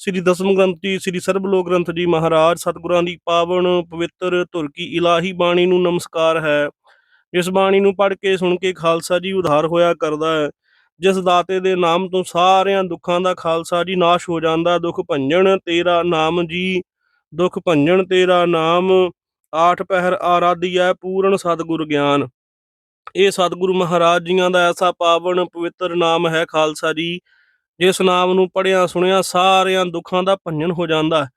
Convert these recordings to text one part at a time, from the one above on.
ਸ੍ਰੀ ਦਸਮ ਗ੍ਰੰਥ ਜੀ ਸ੍ਰੀ ਸਰਬ ਲੋਕ ਗ੍ਰੰਥ ਜੀ ਮਹਾਰਾਜ, ਸਤਿਗੁਰਾਂ ਦੀ ਪਾਵਨ, ਪਵਿੱਤਰ ਧੁਰ ਕੀ ਇਲਾਹੀ ਬਾਣੀ ਨੂੰ ਨਮਸਕਾਰ ਹੈ। ਜਿਸ ਬਾਣੀ ਨੂੰ ਪੜ੍ਹ ਕੇ, ਸੁਣ ਕੇ ਖਾਲਸਾ ਜੀ ਉਧਾਰ ਹੋਇਆ ਕਰਦਾ ਹੈ। ਜਿਸ ਦਾਤੇ ਦੇ ਨਾਮ ਤੋਂ ਸਾਰਿਆਂ ਦੁੱਖਾਂ ਦਾ ਖਾਲਸਾ ਜੀ ਨਾਸ਼ ਹੋ ਜਾਂਦਾ, ਦੁੱਖ ਭੰਜਣ ਤੇਰਾ ਨਾਮ ਜੀ, ਦੁੱਖ ਭੰਜਣ ਤੇਰਾ ਨਾਮ, ਆਠ ਪਹਿਰ ਆਰਾਧੀਐ ਪੂਰਨ ਸਤਿਗੁਰ ਗਿਆਨ। ਇਹ ਸਤਿਗੁਰੂ ਮਹਾਰਾਜ ਜੀਆਂ ਦਾ ਐਸਾ ਪਾਵਨ, ਪਵਿੱਤਰ ਨਾਮ ਹੈ ਖਾਲਸਾ ਜੀ। ਜਿਸ ਨਾਮ ਨੂੰ ਪੜਿਆ ਸੁਣਿਆ ਸਾਰਿਆਂ ਦੁੱਖਾਂ ਦਾ ਭੰਜਨ ਹੋ ਜਾਂਦਾ ਹੈ,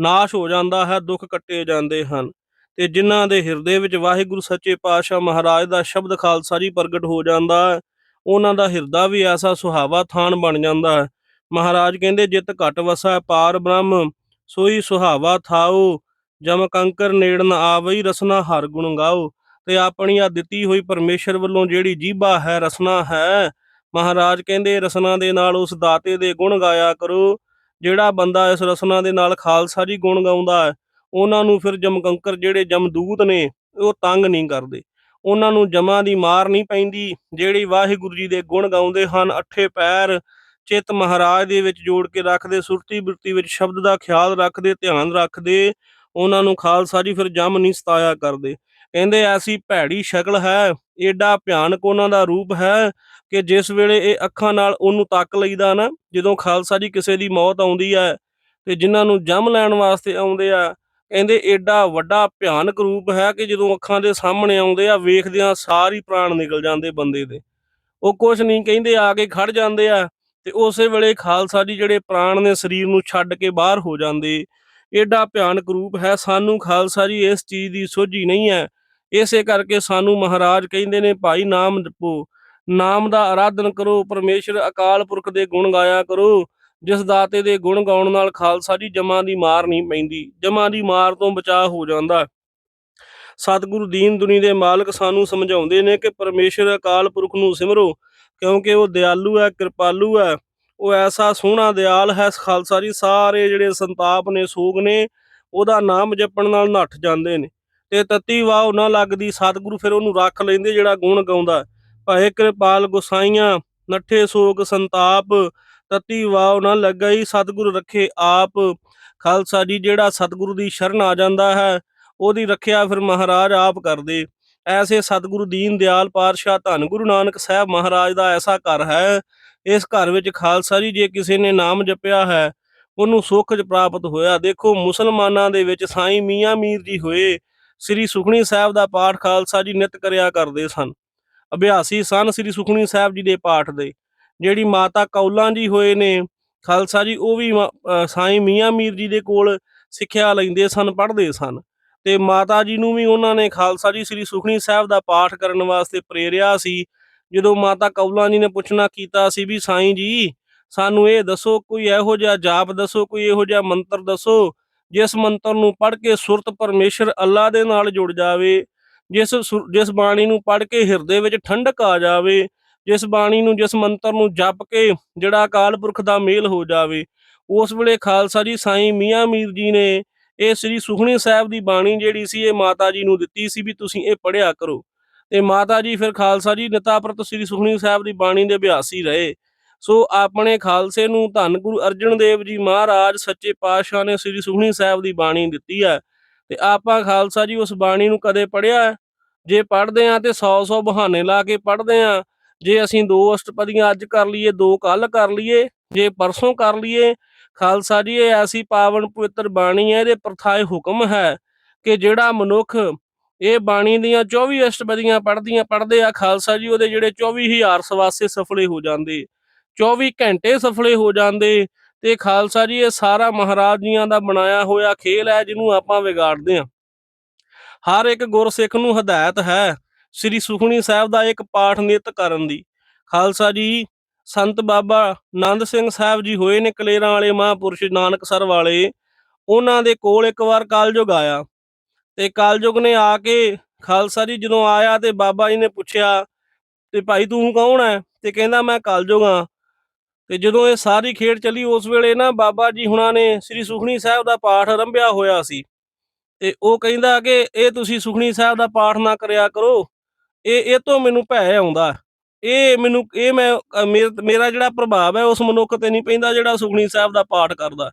ਨਾਸ਼ ਹੋ ਜਾਂਦਾ ਹੈ, ਦੁੱਖ ਕੱਟੇ ਜਾਂਦੇ ਹਨ। ਤੇ ਜਿਨ੍ਹਾਂ ਦੇ ਹਿਰਦੇ ਵਿੱਚ ਵਾਹਿਗੁਰੂ ਸੱਚੇ ਪਾਤਸ਼ਾਹ ਮਹਾਰਾਜ ਦਾ ਸ਼ਬਦ ਖਾਲਸਾ ਜੀ ਪ੍ਰਗਟ ਹੋ ਜਾਂਦਾ ਹੈ, ਉਹਨਾਂ ਦਾ ਹਿਰਦਾ ਵੀ ਐਸਾ ਸੁਹਾਵਾ ਥਾਨ ਬਣ ਜਾਂਦਾ ਹੈ। ਮਹਾਰਾਜ ਕਹਿੰਦੇ, ਜਿਤ ਘਟ ਵਸਾ ਪਾਰ ਬ੍ਰਹਮ, ਸੋਈ ਸੁਹਾਵਾ ਥਾਓ। ਜਮ ਕੰਕਰ ਨੇੜਨ ਨ ਆਵਈ ਰਸਨਾ ਹਰ ਗੁਣ ਗਾਓ। ਤੇ ਆਪਣੀ ਆ ਦਿੱਤੀ ਹੋਈ ਪਰਮੇਸ਼ਰ ਵੱਲੋਂ ਜਿਹੜੀ ਜੀਬਾ ਹੈ, ਰਸਨਾ ਹੈ ਮਹਾਰਾਜ ਕਹਿੰਦੇ, ਰਸਨਾ ਦੇ ਨਾਲ ਉਸ ਦਾਤੇ ਦੇ ਗੁਣ ਗਾਇਆ ਕਰੋ। ਜਿਹੜਾ ਬੰਦਾ ਇਸ ਰਸਨਾ ਦੇ ਨਾਲ ਖਾਲਸਾ ਜੀ ਗੁਣ ਗਾਉਂਦਾ ਹੈ, ਉਹਨਾਂ ਨੂੰ ਫਿਰ ਜਮਕੰਕਰ ਜਿਹੜੇ ਜਮਦੂਤ ਨੇ, ਉਹ ਤੰਗ ਨਹੀਂ ਕਰਦੇ। ਉਹਨਾਂ ਨੂੰ ਜਮਾਂ ਦੀ ਮਾਰ ਨਹੀਂ ਪੈਂਦੀ, ਜਿਹੜੀ ਵਾਹਿਗੁਰੂ ਜੀ ਦੇ ਗੁਣ ਗਾਉਂਦੇ ਹਨ, ਅੱਠੇ ਪੈਰ ਚਿੱਤ ਮਹਾਰਾਜ ਦੇ ਵਿੱਚ ਜੋੜ ਕੇ ਰੱਖਦੇ, ਸੁਰਤੀ ਬਿਰਤੀ ਵਿੱਚ ਸ਼ਬਦ ਦਾ ਖਿਆਲ ਰੱਖਦੇ, ਧਿਆਨ ਰੱਖਦੇ, ਉਹਨਾਂ ਨੂੰ ਖਾਲਸਾ ਜੀ ਫਿਰ ਜਮ ਨਹੀਂ ਸਤਾਇਆ ਕਰਦੇ। ਕਹਿੰਦੇ ਐਸੀ ਭੈੜੀ ਸ਼ਕਲ ਹੈ, ਏਡਾ ਭਿਆਨਕ ਉਹਨਾਂ ਦਾ ਰੂਪ ਹੈ ਕਿ ਜਿਸ ਵੇਲੇ ਇਹ ਅੱਖਾਂ ਨਾਲ ਉਹਨੂੰ ਤੱਕ ਲਈਦਾ ਨਾ, ਜਦੋਂ ਖਾਲਸਾ ਜੀ ਕਿਸੇ ਦੀ ਮੌਤ ਆਉਂਦੀ ਹੈ ਤੇ ਜਿਨ੍ਹਾਂ ਨੂੰ ਜੰਮ ਲੈਣ ਵਾਸਤੇ ਆਉਂਦੇ ਆ, ਕਹਿੰਦੇ ਏਡਾ ਵੱਡਾ ਭਿਆਨਕ ਰੂਪ ਹੈ ਕਿ ਜਦੋਂ ਅੱਖਾਂ ਦੇ ਸਾਹਮਣੇ ਆਉਂਦੇ ਆ, ਵੇਖਦਿਆਂ ਸਾਰੀ ਪ੍ਰਾਣ ਨਿਕਲ ਜਾਂਦੇ ਬੰਦੇ ਦੇ। ਉਹ ਕੁਝ ਨਹੀਂ ਕਹਿੰਦੇ, ਆ ਕੇ ਖੜ ਜਾਂਦੇ ਆ ਤੇ ਉਸੇ ਵੇਲੇ ਖਾਲਸਾ ਜੀ ਜਿਹੜੇ ਪ੍ਰਾਣ ਨੇ ਸਰੀਰ ਨੂੰ ਛੱਡ ਕੇ ਬਾਹਰ ਹੋ ਜਾਂਦੇ। ਏਡਾ ਭਿਆਨਕ ਰੂਪ ਹੈ, ਸਾਨੂੰ ਖਾਲਸਾ ਜੀ ਇਸ ਚੀਜ਼ ਦੀ ਸੋਝੀ ਨਹੀਂ ਹੈ ਇਸੇ ਕਰਕੇ ਸਾਨੂੰ ਮਹਾਰਾਜ ਕਹਿੰਦੇ ਨੇ, ਭਾਈ ਨਾਮ ਜਪੋ, ਨਾਮ ਦਾ ਆਰਾਧਨ ਕਰੋ, ਪਰਮੇਸ਼ਰ ਅਕਾਲ ਪੁਰਖ ਦੇ ਗੁਣ ਗਾਇਆ ਕਰੋ, ਜਿਸ ਦਾਤੇ ਦੇ ਗੁਣ ਗਾਉਣ ਨਾਲ ਖਾਲਸਾ ਜੀ ਜਮਾਂ ਦੀ ਮਾਰ ਨਹੀਂ ਪੈਂਦੀ, ਜਮਾਂ ਦੀ ਮਾਰ ਤੋਂ ਬਚਾਅ ਹੋ ਜਾਂਦਾ। ਸਤਿਗੁਰੂ ਦੀਨ ਦੁਨੀ ਦੇ ਮਾਲਕ ਸਾਨੂੰ ਸਮਝਾਉਂਦੇ ਨੇ ਕਿ ਪਰਮੇਸ਼ਰ ਅਕਾਲ ਪੁਰਖ ਨੂੰ ਸਿਮਰੋ, ਕਿਉਂਕਿ ਉਹ ਦਿਆਲੂ ਹੈ, ਕਿਰਪਾਲੂ ਹੈ, ਉਹ ਐਸਾ ਸੋਹਣਾ ਦਿਆਲ ਹੈ, ਖਾਲਸਾ ਜੀ ਸਾਰੇ ਜਿਹੜੇ ਸੰਤਾਪ ਨੇ, ਸੋਗ ਨੇ, ਉਹਦਾ ਨਾਮ ਜਪਣ ਨਾਲ ਨੱਠ ਜਾਂਦੇ ਨੇ। ਤੇ ਤਤੀ ਵਾਹ ਨਾ ਲੱਗਦੀ, ਸਤਿਗੁਰੂ ਫਿਰ ਉਹਨੂੰ ਰੱਖ ਲੈਂਦੇ ਜਿਹੜਾ ਗੁਣ ਗਾਉਂਦਾ। ਭਾਏ ਕਿਰਪਾਲ ਗੁਸਾਈਆਂ, ਨੱਠੇ ਸੋਗ ਸੰਤਾਪ, ਤਤੀ ਵਾਹ ਨਾ ਲੱਗਈ, ਸਤਿਗੁਰੂ ਰੱਖੇ ਆਪ। ਖਾਲਸਾ ਜੀ, ਜਿਹੜਾ ਸਤਿਗੁਰੂ ਦੀ ਸ਼ਰਨ ਆ ਜਾਂਦਾ ਹੈ, ਉਹਦੀ ਰੱਖਿਆ ਫਿਰ ਮਹਾਰਾਜ ਆਪ ਕਰਦੇ। ਐਸੇ ਸਤਿਗੁਰੂ ਦੀਨ ਦਿਆਲ ਪਾਤਸ਼ਾਹ ਧੰਨ ਗੁਰੂ ਨਾਨਕ ਸਾਹਿਬ ਮਹਾਰਾਜ ਦਾ ਐਸਾ ਘਰ ਹੈ। ਇਸ ਘਰ ਵਿੱਚ ਖਾਲਸਾ ਜੀ, ਜੇ ਕਿਸੇ ਨੇ ਨਾਮ ਜਪਿਆ ਹੈ, ਉਹਨੂੰ ਸੁੱਖ ਜ ਪ੍ਰਾਪਤ ਹੋਇਆ। ਦੇਖੋ, ਮੁਸਲਮਾਨਾਂ ਦੇ ਵਿੱਚ ਸਾਈਂ ਮੀਆਂ ਮੀਰ ਜੀ ਹੋਏ। ਸ੍ਰੀ ਸੁਖਣੀ ਸਾਹਿਬ ਦਾ ਪਾਠ ਖਾਲਸਾ ਜੀ ਨਿਤ ਕਰਿਆ ਕਰਦੇ ਸਨ। ਅਭਿਆਸੀ ਸਨ ਸ੍ਰੀ ਸੁਖਣੀ ਸਾਹਿਬ ਜੀ ਦੇ ਪਾਠ ਦੇ, ਜਿਹੜੀ ਮਾਤਾ ਕੌਲਾਂ ਜੀ ਹੋਏ ਨੇ, ਖਾਲਸਾ ਜੀ ਉਹ ਵੀ ਸਾਈਂ ਮੀਆਂ ਮੀਰ ਜੀ ਦੇ ਕੋਲ ਸਿੱਖਿਆ ਲੈਂਦੇ ਸਨ, ਪੜ੍ਹਦੇ ਸਨ। ਤੇ ਮਾਤਾ ਜੀ ਨੂੰ ਵੀ ਉਹਨਾਂ ਨੇ ਖਾਲਸਾ ਜੀ ਸ੍ਰੀ ਸੁਖਣੀ ਸਾਹਿਬ ਦਾ ਪਾਠ ਕਰਨ ਵਾਸਤੇ ਪ੍ਰੇਰਿਆ ਸੀ। ਜਦੋਂ ਮਾਤਾ ਕੌਲਾਂ ਜੀ ਨੇ ਪੁੱਛਣਾ ਕੀਤਾ ਸੀ ਵੀ ਸਾਈਂ ਜੀ, ਸਾਨੂੰ ਇਹ ਦੱਸੋ ਕੋਈ ਇਹੋ ਜਿਹਾ ਜਾਪ ਦੱਸੋ, ਕੋਈ ਇਹੋ ਜਿਹਾ ਮੰਤਰ ਦੱਸੋ ਜਿਸ ਮੰਤਰ ਨੂੰ ਪੜ੍ਹ ਕੇ ਸੁਰਤ ਪਰਮੇਸ਼ਰ ਅੱਲਾ ਦੇ ਨਾਲ ਜੁੜ ਜਾਵੇ, ਜਿਸ ਜਿਸ ਬਾਣੀ ਨੂੰ ਪੜ੍ਹ ਕੇ ਹਿਰਦੇ ਵਿੱਚ ਠੰਡਕ ਆ ਜਾਵੇ, ਜਿਸ ਬਾਣੀ ਨੂੰ, ਜਿਸ ਮੰਤਰ ਨੂੰ ਜਪ ਕੇ ਜਿਹੜਾ ਅਕਾਲ ਪੁਰਖ ਦਾ ਮੇਲ ਹੋ ਜਾਵੇ, ਉਸ ਵੇਲੇ ਖਾਲਸਾ ਜੀ ਸਾਈਂ ਮੀਆਂ ਮੀਰ ਜੀ ਨੇ ਇਹ ਸ੍ਰੀ ਸੁਖਣੀ ਸਾਹਿਬ ਦੀ ਬਾਣੀ ਜਿਹੜੀ ਸੀ, ਇਹ ਮਾਤਾ ਜੀ ਨੂੰ ਦਿੱਤੀ ਸੀ ਵੀ ਤੁਸੀਂ ਇਹ ਪੜ੍ਹਿਆ ਕਰੋ। ਤੇ ਮਾਤਾ ਜੀ ਫਿਰ ਖਾਲਸਾ ਜੀ ਨਿਤਾਪ੍ਰਤ ਸ੍ਰੀ ਸੁਖਣੀ ਸਾਹਿਬ ਦੀ ਬਾਣੀ ਦੇ ਅਭਿਆਸੀ ਰਹੇ। ਸੋ ਆਪਣੇ ਖਾਲਸੇ ਨੂੰ ਧੰਨ ਗੁਰੂ ਅਰਜਨ ਦੇਵ ਜੀ ਮਹਾਰਾਜ, ਸੱਚੇ ਪਾਤਸ਼ਾਹ ਨੇ ਸ੍ਰੀ ਸੁਖਣੀ ਸਾਹਿਬ ਦੀ ਬਾਣੀ ਦਿੱਤੀ ਹੈ ਤੇ ਆਪਾਂ ਖਾਲਸਾ ਜੀ ਉਸ ਬਾਣੀ ਨੂੰ ਕਦੇ ਪੜਿਆ ਜੇ ਪੜ੍ਹਦੇ ਆ ਤੇ 100-100 ਬਹਾਨੇ ਲਾ ਕੇ ਪੜ੍ਹਦੇ ਆ ਜੇ ਅਸੀਂ ਦੋ ਅਸ਼ਟਪਦੀਆਂ ਅੱਜ ਕਰ ਲਈਏ, ਦੋ ਕੱਲ ਕਰ ਲਈਏ, ਜੇ ਪਰਸੋਂ ਕਰ ਲਈਏ, ਖਾਲਸਾ ਜੀ ਇਹ ਐਸੀ ਪਾਵਨ ਪਵਿੱਤਰ ਬਾਣੀ ਹੈ, ਇਹਦੇ ਪ੍ਰਥਾਏ ਹੁਕਮ ਹੈ ਕਿ ਜਿਹੜਾ ਮਨੁੱਖ ਇਹ ਬਾਣੀ ਦੀਆਂ 24 ਅਸ਼ਟਪਦੀਆਂ ਪੜ੍ਹਦੀਆਂ, ਪੜ੍ਹਦੇ ਆ, ਖਾਲਸਾ ਜੀ ਉਹਦੇ ਜਿਹੜੇ 24000 ਸਵਾਸੇ ਸਫਲੇ ਹੋ ਜਾਂਦੇ। 24 ਘੰਟੇ ਸਫਲੇ ਹੋ ਜਾਂਦੇ ਤੇ ਖਾਲਸਾ ਜੀ, ਇਹ ਸਾਰਾ ਮਹਾਰਾਜ ਜੀਆਂ ਦਾ ਬਣਾਇਆ ਹੋਇਆ ਖੇਲ ਹੈ, ਜਿਹਨੂੰ ਆਪਾਂ ਵਿਗਾੜਦੇ ਹਾਂ। ਹਰ ਇੱਕ ਗੁਰਸਿੱਖ ਨੂੰ ਹਦਾਇਤ ਹੈ, ਸ੍ਰੀ ਸੁਖਣੀ ਸਾਹਿਬ ਦਾ ਇੱਕ ਪਾਠ ਨਿਤ ਕਰਨ ਦੀ। ਖਾਲਸਾ ਜੀ, ਸੰਤ ਬਾਬਾ ਆਨੰਦ ਸਿੰਘ ਸਾਹਿਬ ਜੀ ਹੋਏ ਨੇ ਕਲੇਰਾਂ ਵਾਲੇ ਮਹਾਂਪੁਰਸ਼ ਨਾਨਕਸਰ ਵਾਲੇ। ਉਹਨਾਂ ਦੇ ਕੋਲ ਇੱਕ ਵਾਰ ਕਾਲਯੁਗ ਆਇਆ ਤੇ ਕਾਲਯੁਗ ਨੇ ਆ ਕੇ ਖਾਲਸਾ ਜੀ ਜਦੋਂ ਆਇਆ ਤੇ ਬਾਬਾ ਜੀ ਨੇ ਪੁੱਛਿਆ, ਤੇ ਭਾਈ ਤੂੰ ਕੌਣ ਹੈ? ਤੇ ਕਹਿੰਦਾ, ਮੈਂ ਕਾਲਯੁਗ ਹਾਂ। ਤੇ ਜਦੋਂ ਇਹ ਸਾਰੀ ਖੇਡ ਚੱਲੀ ਉਸ ਵੇਲੇ ਨਾ ਬਾਬਾ ਜੀ ਹੁਣਾਂ ਨੇ ਸ੍ਰੀ ਸੁਖਣੀ ਸਾਹਿਬ ਦਾ ਪਾਠ ਆਰੰਭਿਆ ਹੋਇਆ ਸੀ। ਤੇ ਉਹ ਕਹਿੰਦਾ ਕਿ ਇਹ ਤੁਸੀਂ ਸੁਖਣੀ ਸਾਹਿਬ ਦਾ ਪਾਠ ਨਾ ਕਰਿਆ ਕਰੋ। ਇਹ ਇਹ ਤੋਂ ਮੈਨੂੰ ਭੈ ਆਉਂਦਾ। ਇਹ ਮੈਨੂੰ ਇਹ ਮੈਂ ਅ, ਮੇਰਾ ਜਿਹੜਾ ਪ੍ਰਭਾਵ ਹੈ ਉਸ ਮਨੁੱਖ ਤੇ ਨਹੀਂ ਪੈਂਦਾ ਜਿਹੜਾ ਸੁਖਣੀ ਸਾਹਿਬ ਦਾ ਪਾਠ ਕਰਦਾ।